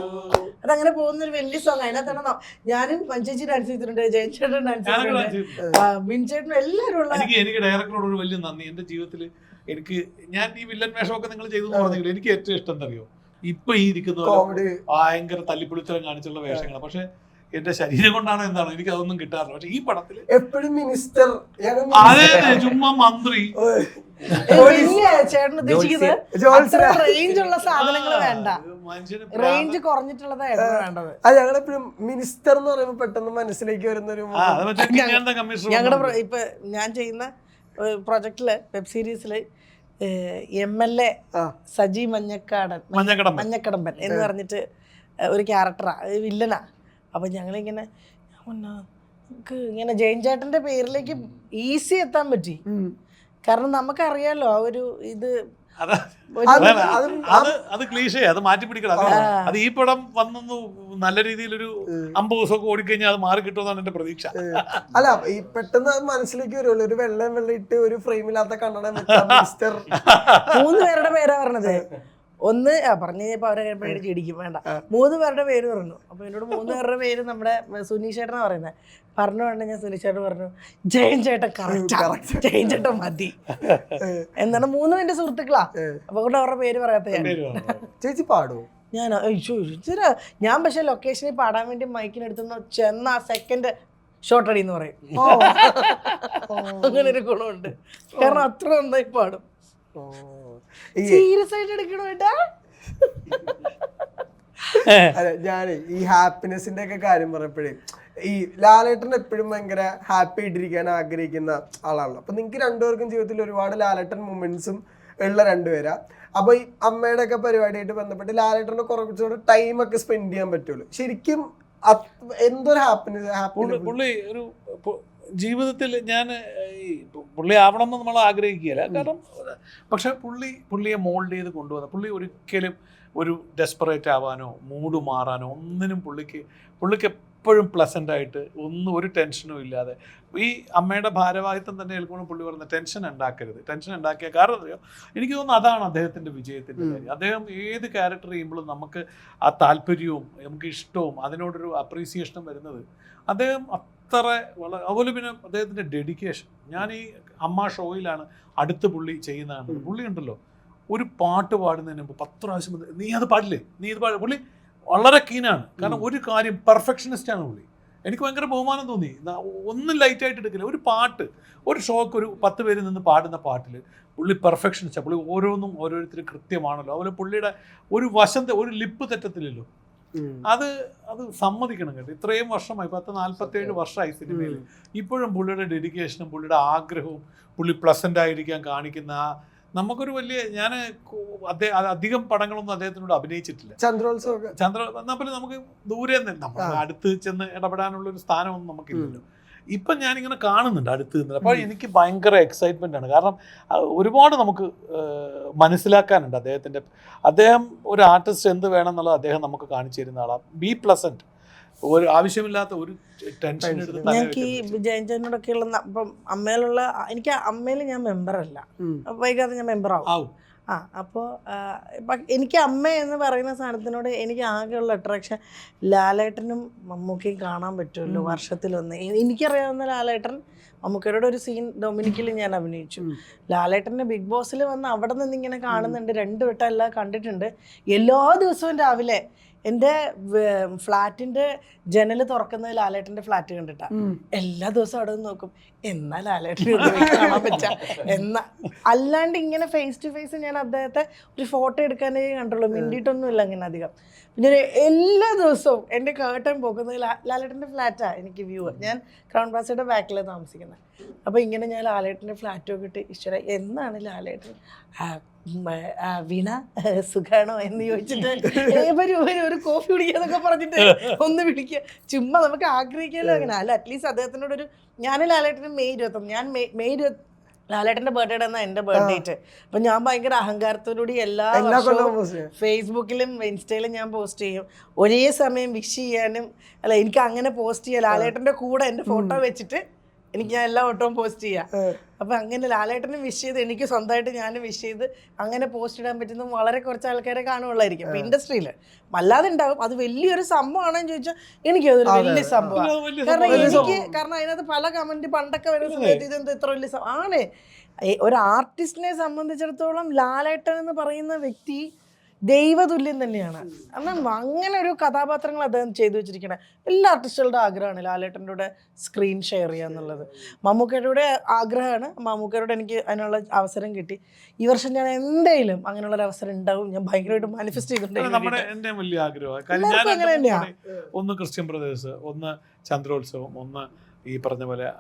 അതങ്ങനെ പോകുന്ന ഒരു വലിയ സോങ് അതിനകത്താണ് ഞാനും മഞ്ചേച്ചി ഡാൻസ് ചെയ്തിട്ടുണ്ട് ജയൻ ചേട്ടൻ ഡാൻസ് ചെയ്തിട്ടുണ്ട്. dance ചെയ്യും. ആ, ബിൻ ചേട്ടനും എല്ലാവരും ഉള്ള എനിക്ക് എനിക്ക് ഡയറക്ടറോട് ഒരു വലിയ നന്ദി. എന്റെ ജീവിതത്തിൽ എനിക്ക് ഞാൻ ഈ വില്ലൻ വേഷമൊക്കെ നിങ്ങൾ ചെയ്തു പറഞ്ഞെങ്കിലും എനിക്ക് ഏറ്റവും ഇഷ്ടം എന്തറിയോ? ഇപ്പൊ ഈ ഇരിക്കുന്ന ഭയങ്കര തല്ലിപ്പൊളിത്തരം കാണിച്ചുള്ള വേഷങ്ങളാണ് പക്ഷെ എന്റെ ശരീരം കൊണ്ടാണോ എന്താണ്? എനിക്ക് അതൊന്നും കിട്ടാറില്ല. പക്ഷെ ഈ പടത്തിൽ എപ്പോഴും മിനിസ്റ്റർ അതെ ചുമ്മാ മന്ത്രി. ചേട്ടൻ ഉദ്ദേശിക്കുന്നത്? റേഞ്ച് ഉള്ള സാധനങ്ങൾ വേണ്ട. റേഞ്ച് കുറഞ്ഞിട്ടുള്ളതായിരുന്നു വേണ്ടത്. അത് ഞങ്ങളെപ്പോഴും മിനിസ്റ്റർ എന്ന് പറയുമ്പോൾ പെട്ടെന്ന് മനസ്സിലേക്ക് വരുന്ന ഒരു ഞങ്ങളുടെ. ഇപ്പൊ ഞാൻ ചെയ്യുന്ന പ്രൊജക്ടിൽ വെബ് സീരീസിൽ M L A Saji Manjakkadan Manjakkadamban. Manjakkadamban എന്ന് പറഞ്ഞിട്ട് ഒരു ക്യാരക്ടറാ വില്ലനാ. അപ്പൊ ഞങ്ങളിങ്ങനെ നമുക്ക് ഇങ്ങനെ ജയൻ ചേട്ടന്റെ പേരിലേക്ക് ഈസി എത്താൻ പറ്റി. കാരണം നമുക്കറിയാലോ ആ ഒരു ഇത് അതാ അത് ക്ലീഷേ മാറ്റി പിടിക്കണം അത് ഈ പടം വന്നു നല്ല രീതിയിൽ ഒരു അമ്പത് ദിവസമൊക്കെ ഓടിക്കഴിഞ്ഞാൽ അത് മാറി കിട്ടുമെന്നാണ് എന്റെ പ്രതീക്ഷ. അല്ല ഈ പെട്ടെന്ന് അത് മനസ്സിലേക്ക് വരുള്ളൂ. ഒരു വെള്ളം വെള്ളം ഇട്ട് ഒരു ഫ്രെയിമില്ലാത്ത കണ്ണട മൂന്ന് പേരുടെ പേരാ പറഞ്ഞത്. ഒന്ന് പറഞ്ഞു കഴിഞ്ഞപ്പോ അവരെ പേര് ചിടിക്കും വേണ്ട. മൂന്ന് പേരുടെ പേര് പറഞ്ഞു. അപ്പൊ എന്നോട് മൂന്ന് പേരുടെ പേര് നമ്മുടെ സുനീഷ് ചേട്ടനാ പറയുന്നത് പറഞ്ഞു വേണ്ട ഞാൻ സുനീഷ് ചേട്ടൻ പറഞ്ഞു. ജയൻ ചേട്ടൻ കറക്റ്റ് ജയൻ ചേട്ടൻ മതി. എന്താണ് മൂന്നും എന്റെ സുഹൃത്തുക്കളാ. അപ്പൊ കൊണ്ട് അവരുടെ പേര് പറയാത്ത. ചേച്ചി പാടുവോ? ഞാൻ ഇച്ചിരി ഞാൻ പക്ഷെ ലൊക്കേഷനിൽ പാടാൻ വേണ്ടി മൈക്കിനെടുത്തുന്ന ചെന്ന ആ സെക്കൻഡ് ഷോർട്ട് അടി എന്ന് പറയും. അങ്ങനെ ഒരു ഗുണമുണ്ട്. കാരണം അത്ര നന്നായി പാടും. സീരിയസ് ആയിട്ട് എടുക്കണോ ഏട്ടാ? അല്ല ഞാൻ ഈ ഹാപ്പിനെസിന്റെ ഒക്കെ കാര്യം പറഞ്ഞപ്പോഴേ ഈ ലാലേട്ടൻ എപ്പോഴും ഭയങ്കര ഹാപ്പി ആയിട്ടിരിക്കാൻ ആഗ്രഹിക്കുന്ന ആളാണല്ലോ. അപ്പൊ നിങ്ങക്ക് രണ്ടുപേർക്കും ജീവിതത്തിൽ ഒരുപാട് ലാലേട്ടൻ മൊമെന്റ്സും ഉള്ള രണ്ടുപേരാ. അപ്പൊ ഈ അമ്മയുടെ ഒക്കെ പരിപാടിയായിട്ട് ബന്ധപ്പെട്ട് ലാലേട്ടന്റെ കുറച്ചുകൂടെ ടൈം ഒക്കെ സ്പെൻഡ് ചെയ്യാൻ പറ്റുള്ളൂ. ശരിക്കും എന്തൊരു ഹാപ്പിനെസ് പുള്ളി ഒരു ജീവിതത്തിൽ ഞാൻ ഈ പുള്ളി ആവണം എന്ന് നമ്മൾ ആഗ്രഹിക്കുകയില്ല. കാരണം പക്ഷെ പുള്ളി പുള്ളിയെ മോൾഡ് ചെയ്ത് കൊണ്ടുവന്ന പുള്ളി ഒരിക്കലും ഒരു ഡെസ്പറേറ്റ് ആവാനോ മൂഡ് മാറാനോ ഒന്നിനും പുള്ളിക്ക് പുള്ളിക്ക് എപ്പോഴും പ്ലസന്റ് ആയിട്ട് ഒന്നും ഒരു ടെൻഷനും ഇല്ലാതെ. ഈ അമ്മയുടെ ഭാരവാഹിത്വം തന്നെ ഏൽക്കുമ്പോൾ പുള്ളി പറഞ്ഞ ടെൻഷൻ ഉണ്ടാക്കരുത്. ടെൻഷൻ ഉണ്ടാക്കിയ കാരണം അറിയോ? എനിക്ക് തോന്നുന്നു അതാണ് അദ്ദേഹത്തിന്റെ വിജയത്തിന്റെ കാര്യം. അദ്ദേഹം ഏത് ക്യാരക്ടർ ചെയ്യുമ്പോഴും നമുക്ക് ആ താല്പര്യവും നമുക്ക് ഇഷ്ടവും അതിനോടൊരു അപ്രീസിയേഷനും വരുന്നത് അദ്ദേഹം അത്ര വളരെ അതുപോലെ പിന്നെ അദ്ദേഹത്തിന്റെ ഡെഡിക്കേഷൻ ഞാൻ ഈ അമ്മ ഷോയിലാണ് അടുത്ത പുള്ളി ചെയ്യുന്നതാണ്. പുള്ളി ഉണ്ടല്ലോ ഒരു പാട്ട് പാടുന്നതിന് മുമ്പ് പത്ത് പ്രാവശ്യം നീ അത് പാടില്ലേ? നീ ഇത് പാടില്ല പുള്ളി വളരെ കീനാണ് കാരണം ഒരു കാര്യം പെർഫെക്ഷനിസ്റ്റ് ആണ് പുള്ളി. എനിക്ക് ഭയങ്കര ബഹുമാനം തോന്നി. ഒന്നും ലൈറ്റ് ആയിട്ട് എടുക്കില്ല. ഒരു പാട്ട് ഒരു ഷോക്ക് ഒരു പത്ത് പേര് നിന്ന് പാടുന്ന പാട്ടിൽ പുള്ളി പെർഫെക്ഷനിസ്റ്റ് പുള്ളി ഓരോന്നും ഓരോരുത്തരും കൃത്യമാണല്ലോ. അതുപോലെ പുള്ളിയുടെ ഒരു വശത്തെ ഒരു ലിപ്പ് തെറ്റത്തില്ലല്ലോ. അത് അത് സമ്മതിക്കണം കേട്ടോ. ഇത്രയും വർഷമായി പത്ത് നാല്പത്തേഴ് വർഷമായി സിനിമയിൽ. ഇപ്പോഴും പുള്ളിയുടെ ഡെഡിക്കേഷനും പുള്ളിയുടെ ആഗ്രഹവും പുള്ളി പ്ലസന്റ് ആയിരിക്കാൻ കാണിക്കുന്ന ആ നമുക്കൊരു വലിയ ഞാൻ അദ്ദേഹം അധികം പടങ്ങളൊന്നും അദ്ദേഹത്തിനോട് അഭിനയിച്ചിട്ടില്ല. ചന്ദ്രോത്സവം ചന്ദ്ര എന്നാൽ പിന്നെ നമുക്ക് ദൂരെ നിന്ന് നമ്മൾ. അടുത്ത് ചെന്ന് ഇടപെടാനുള്ള ഒരു സ്ഥാനമൊന്നും നമുക്കില്ലല്ലോ. ഇപ്പം ഞാനിങ്ങനെ കാണുന്നുണ്ട് അടുത്ത് നിന്ന്. അപ്പോൾ എനിക്ക് ഭയങ്കര എക്സൈറ്റ്മെന്റ് ആണ്. കാരണം ഒരുപാട് നമുക്ക് മനസ്സിലാക്കാനുണ്ട് അദ്ദേഹത്തിന്റെ അദ്ദേഹം ഒരു ആർട്ടിസ്റ്റ് എന്ത് വേണം എന്നുള്ളത് അദ്ദേഹം നമുക്ക് കാണിച്ചു തരുന്ന ആളാണ് ബി പ്ലസന്റ് ഒരു ആവശ്യമില്ലാത്ത ഒരു ടെൻഷൻ ഞങ്ങൾക്ക് ഈ വെക്കരുത്. അപ്പം അമ്മയിലുള്ള എനിക്ക് അമ്മയിൽ ഞാൻ മെമ്പറല്ല. വൈകാതെ ഞാൻ മെമ്പർ ആവും. ആവും ആ അപ്പോൾ എനിക്ക് അമ്മ എന്ന് പറയുന്ന സാധനത്തിനോട് എനിക്ക് ആകെയുള്ള അട്രാക്ഷൻ ലാലേട്ടനും മമ്മൂക്കയും കാണാൻ പറ്റുമല്ലോ വർഷത്തിലൊന്ന്. എനിക്കറിയാവുന്ന ലാലേട്ടൻ മമ്മൂക്കയുടെ ഒരു സീൻ ഡൊമിനിക്കിൽ ഞാൻ അഭിനയിച്ചു. ലാലേട്ടനെ ലാലേട്ടന്റെ ബിഗ് ബോസിൽ വന്ന് അവിടെ നിന്ന് ഇങ്ങനെ കാണുന്നുണ്ട്. രണ്ടു വട്ടം എല്ലാം കണ്ടിട്ടുണ്ട്. എല്ലാ ദിവസവും രാവിലെ എന്റെ ഫ്ലാറ്റിന്റെ ജനൽ തുറക്കുന്നത് ലാലേട്ടന്റെ ഫ്ലാറ്റ് കണ്ടിട്ടാ. എല്ലാ ദിവസവും അവിടെ നിന്ന് നോക്കും എന്നാ ലാലേട്ടനെ കാണാൻ പറ്റാ? എന്നാ? അല്ലാണ്ട് ഇങ്ങനെ ഫേസ് ടു ഫേസ് ഞാൻ അദ്ദേഹത്തെ ഒരു ഫോട്ടോ എടുക്കാനേ കണ്ടുള്ളൂ. മിണ്ടിയിട്ടൊന്നുമില്ല അങ്ങനെ അധികം. പിന്നെ എല്ലാ ദിവസവും എന്റെ കേട്ടൻ പോകുന്നത് ലാലേട്ടന്റെ ലാലേട്ടന്റെ ഫ്ലാറ്റാ എനിക്ക് വ്യൂ ഞാൻ ക്രൗൺ പ്ലാസയുടെ ബാക്കിൽ താമസിക്കുന്നത് അപ്പോൾ ഇങ്ങനെ ഞാൻ ലാലേട്ടന്റെ ഫ്ലാറ്റൊക്കെ ഇട്ട് ഈശ്വര എന്നാണ് ലാലേട്ടൻ വീണ സുഖാണോ എന്ന് ചോദിച്ചിട്ട് ഏവരും വരൂ വരൂ ഒരു കോഫി കുടിക്കാന്നൊക്കെ പറഞ്ഞിട്ട് ഒന്ന് വിളിക്കുക ചുമ്മാ നമുക്ക് ആഗ്രഹിക്കാമല്ലോ അങ്ങനെ. അല്ല അറ്റ്ലീസ്റ്റ് അദ്ദേഹത്തിനോടൊരു ഞാൻ ലാലേട്ടന് മെയ് ഇരുപത്തൊന്ന് ഞാൻ മെയ് ഇരുപത്തി ലാലേട്ടന്റെ ബർത്ത്ഡേ എന്നാ എന്റെ ബർത്ത്ഡേറ്റ് അപ്പം ഞാൻ ഭയങ്കര അഹങ്കാരത്തോടുകൂടി എല്ലാ. ഫേസ്ബുക്കിലും ഇൻസ്റ്റയിലും ഞാൻ പോസ്റ്റ് ചെയ്യും. ഒരേ സമയം വിഷ് ചെയ്യാനും അല്ല എനിക്ക് അങ്ങനെ പോസ്റ്റ് ചെയ്യാം ലാലേട്ടന്റെ കൂടെ എന്റെ ഫോട്ടോ വെച്ചിട്ട് എനിക്ക് ഞാൻ എല്ലാ ഓട്ടവും പോസ്റ്റ് ചെയ്യാം. ഏ. അപ്പം അങ്ങനെ ലാലേട്ടനും വിഷ് ചെയ്ത് എനിക്ക് സ്വന്തമായിട്ട് ഞാനും വിഷ് ചെയ്ത് അങ്ങനെ പോസ്റ്റ് ഇടാൻ പറ്റുന്ന വളരെ കുറച്ച് ആൾക്കാരെ കാണുള്ളായിരിക്കും അപ്പം ഇൻഡസ്ട്രിയിൽ അല്ലാതെ ഉണ്ടാവും അത് വലിയൊരു സംഭവമാണെന്ന് ചോദിച്ചാൽ എനിക്ക് അതൊരു വലിയ സംഭവമാണ് കാരണം എനിക്ക് കാരണം അതിനകത്ത് പല കമന്റ് പണ്ടൊക്കെ വരുന്ന സമയത്ത് ഇതെന്ത് ഇത്ര വലിയ ആണ്. ഒരു ആർട്ടിസ്റ്റിനെ സംബന്ധിച്ചിടത്തോളം ലാലേട്ടൻ എന്ന് പറയുന്ന വ്യക്തി ദൈവതുല്യം തന്നെയാണ്. എന്നാൽ അങ്ങനെ ഒരു കഥാപാത്രങ്ങൾ അദ്ദേഹം ചെയ്തു വെച്ചിരിക്കണേ. എല്ലാ ആർട്ടിസ്റ്റുകളുടെ ആഗ്രഹമാണ് ലാലേട്ടന്റെ കൂടെ സ്ക്രീൻ ഷെയർ ചെയ്യുക എന്നുള്ളത്. മമ്മൂക്കയുടെ ആഗ്രഹമാണ്. മമ്മൂക്കയോട് എനിക്ക് അതിനുള്ള അവസരം കിട്ടി. ഈ വർഷം ഞാൻ എന്തായാലും അങ്ങനെയുള്ള ഒരു അവസരം ഉണ്ടാവും. ഞാൻ ഭയങ്കരമായിട്ട് മാനിഫെസ്റ്റ് ചെയ്തിട്ടുണ്ട് ഒന്ന് ക്രിസ്ത്യൻ ബ്രദേഴ്സ് ഒന്ന് ചന്ദ്രോത്സവം ഒന്ന് ഈ പറഞ്ഞ പോലെ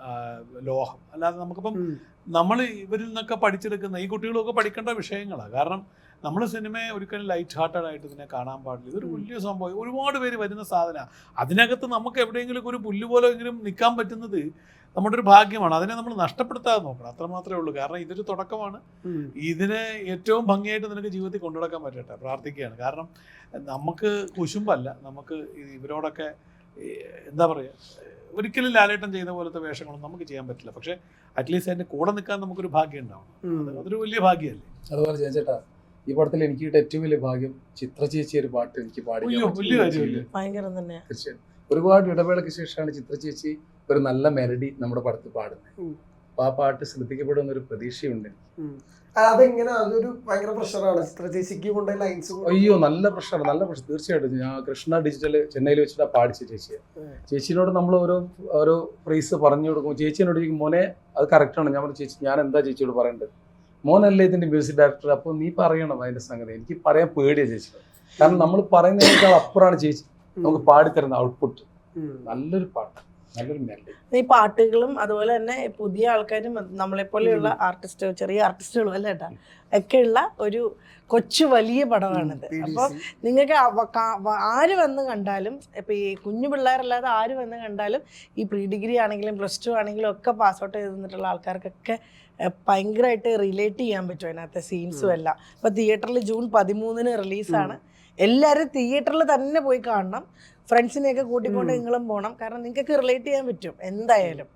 ലോഹം. അല്ലാതെ നമുക്കിപ്പം. നമ്മൾ ഇവരിൽ നിന്നൊക്കെ പഠിച്ചെടുക്കുന്ന ഈ കുട്ടികളൊക്കെ പഠിക്കേണ്ട വിഷയങ്ങളാണ് കാരണം നമ്മൾ സിനിമയെ ഒരിക്കലും ലൈറ്റ് ഹാർട്ടഡ് ആയിട്ട് ഇതിനെ കാണാൻ പാടില്ല. ഇതൊരു വലിയ സംഭവം. ഒരുപാട് പേര് വരുന്ന സാധനമാണ് അതിനകത്ത് നമുക്ക് എവിടെയെങ്കിലും ഒരു പുല്ല് പോലെ എങ്കിലും നിൽക്കാൻ പറ്റുന്നത് നമ്മുടെ ഒരു ഭാഗ്യമാണ്. അതിനെ നമ്മൾ നഷ്ടപ്പെടുത്താതെ നോക്കണം. അത്ര മാത്രമേ ഉള്ളൂ. കാരണം ഇതൊരു തുടക്കമാണ്. ഇതിനെ ഏറ്റവും ഭംഗിയായിട്ട് നിനക്ക് ജീവിതത്തിൽ കൊണ്ടുനടക്കാൻ പറ്റട്ടെ. പ്രാർത്ഥിക്കുകയാണ്. കാരണം നമുക്ക് കുശുമ്പല്ല. നമുക്ക് ഇവരോടൊക്കെ എന്താ പറയുക ഒരിക്കലും ലാലേട്ടൻ ചെയ്ത പോലത്തെ വേഷങ്ങളൊന്നും നമുക്ക് ചെയ്യാൻ പറ്റില്ല. പക്ഷേ അറ്റ്ലീസ്റ്റ് അതിന്റെ കൂടെ നിൽക്കാൻ നമുക്കൊരു ഭാഗ്യം ഉണ്ടാവണം. അതൊരു വലിയ ഭാഗ്യമല്ലേ? അതുപോലെ ചേച്ചേട്ടാ ഈ പടത്തിൽ എനിക്ക് കിട്ടിയ ഏറ്റവും വലിയ ഭാഗ്യം ചിത്ര ചേച്ചി ഒരു പാട്ട് എനിക്ക് പാടി? ഭയങ്കരം തന്നെയാണ് തീർച്ചയായും. ഒരുപാട് ഇടവേളയ്ക്ക് ശേഷമാണ് ചിത്ര ചേച്ചി ഒരു നല്ല മെലഡി നമ്മുടെ പടത്തിൽ പാടുന്നത്. അപ്പൊ ആ പാട്ട് ശ്രദ്ധിക്കപ്പെടുന്ന ഒരു പ്രതീക്ഷയുണ്ട് അതെങ്ങനെ? അതൊരു ഭയങ്കര പ്രഷറാണ്. ചിത്ര ചേച്ചിക്ക് കൊണ്ട് ലൈൻസ് അയ്യോ നല്ല പ്രഷറാണ്. നല്ല പ്രഷർ തീർച്ചയായിട്ടും. ഞാൻ കൃഷ്ണ ഡിജിറ്റൽ ചെന്നൈയിൽ വെച്ചിട്ടാണ് പാടിച്ച ചേച്ചിയെ. ചേച്ചിനോട് നമ്മൾ ഓരോ ഓരോ ഫ്രേസ് പറഞ്ഞു കൊടുക്കും ചേച്ചിനോട് ചോദിക്കും മോനെ അത് കറക്റ്റാണ് ഞാൻ പറഞ്ഞു ചേച്ചി ഞാൻ എന്താ ചേച്ചിയോട് പറയേണ്ടത്? മോനല്ലേ ഇതിന്റെ മ്യൂസിക് ഡയറക്ടർ അപ്പോൾ നീ പറയണം അതിന്റെ സംഗതി. എനിക്ക് പറയാൻ പേടിയാ ചേച്ചി. കാരണം നമ്മൾ പറയുന്നതിനേക്കാൾ അപ്പുറമാണ് ചേച്ചി നമുക്ക് പാടിത്തരുന്ന ഔട്ട്പുട്ട് നല്ലൊരു പാട്ട്. ഈ പാട്ടുകളും അതുപോലെ തന്നെ പുതിയ ആൾക്കാരും നമ്മളെ പോലെയുള്ള ആർട്ടിസ്റ്റ് ചെറിയ ആർട്ടിസ്റ്റുകളും അല്ല കേട്ടാ ഒക്കെയുള്ള ഒരു കൊച്ചു വലിയ പടമാണിത്. അപ്പോൾ നിങ്ങൾക്ക് ആര് വന്ന് കണ്ടാലും ഇപ്പൊ ഈ കുഞ്ഞു പിള്ളേരല്ലാതെ ആര് വന്ന് കണ്ടാലും ഈ പ്രീ ഡിഗ്രി ആണെങ്കിലും പ്ലസ് ടു ആണെങ്കിലും ഒക്കെ പാസ് ഔട്ട് ചെയ്ത് നിന്നിട്ടുള്ള ആൾക്കാർക്കൊക്കെ ഭയങ്കരമായിട്ട് റിലേറ്റ് ചെയ്യാൻ പറ്റും അതിനകത്തെ സീൻസും എല്ലാം. അപ്പോൾ തിയേറ്ററിൽ ജൂൺ പതിമൂന്നിന് റിലീസാണ് എല്ലാവരും തിയേറ്ററിൽ തന്നെ പോയി കാണണം. ഫ്രണ്ട്സിനെയൊക്കെ കൂട്ടിക്കൊണ്ട് നിങ്ങളും പോകണം കാരണം നിങ്ങൾക്ക് റിലേറ്റ് ചെയ്യാൻ പറ്റും. എന്തായാലും.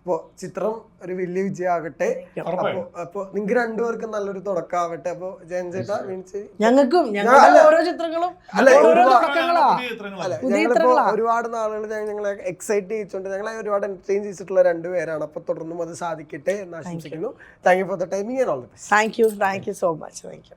അപ്പോൾ ചിത്രം ഒരു വലിയ വിജയമാകട്ടെ. അപ്പോൾ അപ്പോൾ നിങ്ങൾക്ക് രണ്ടുപേർക്കും നല്ലൊരു തുടക്കമാവട്ടെ. അപ്പോൾ ജയൻ ചേട്ടാ മീൻസ് ഞങ്ങൾക്കും. ഓരോ ചിത്രങ്ങളും അല്ല, ഞങ്ങളിപ്പോ. ഒരുപാട് നാളുകൾ ഞങ്ങളെ എക്സൈറ്റ് ചെയ്യിച്ചുകൊണ്ട് ഞങ്ങളെ ഒരുപാട് എന്റർടൈൻ ചെയ്തിട്ടുള്ള രണ്ടുപേരാണ് അപ്പോൾ തുടർന്നും അത് സാധിക്കട്ടെ എന്ന് ആശംസിക്കുന്നു thank you for the timing and all the best thank you thank you so much thank you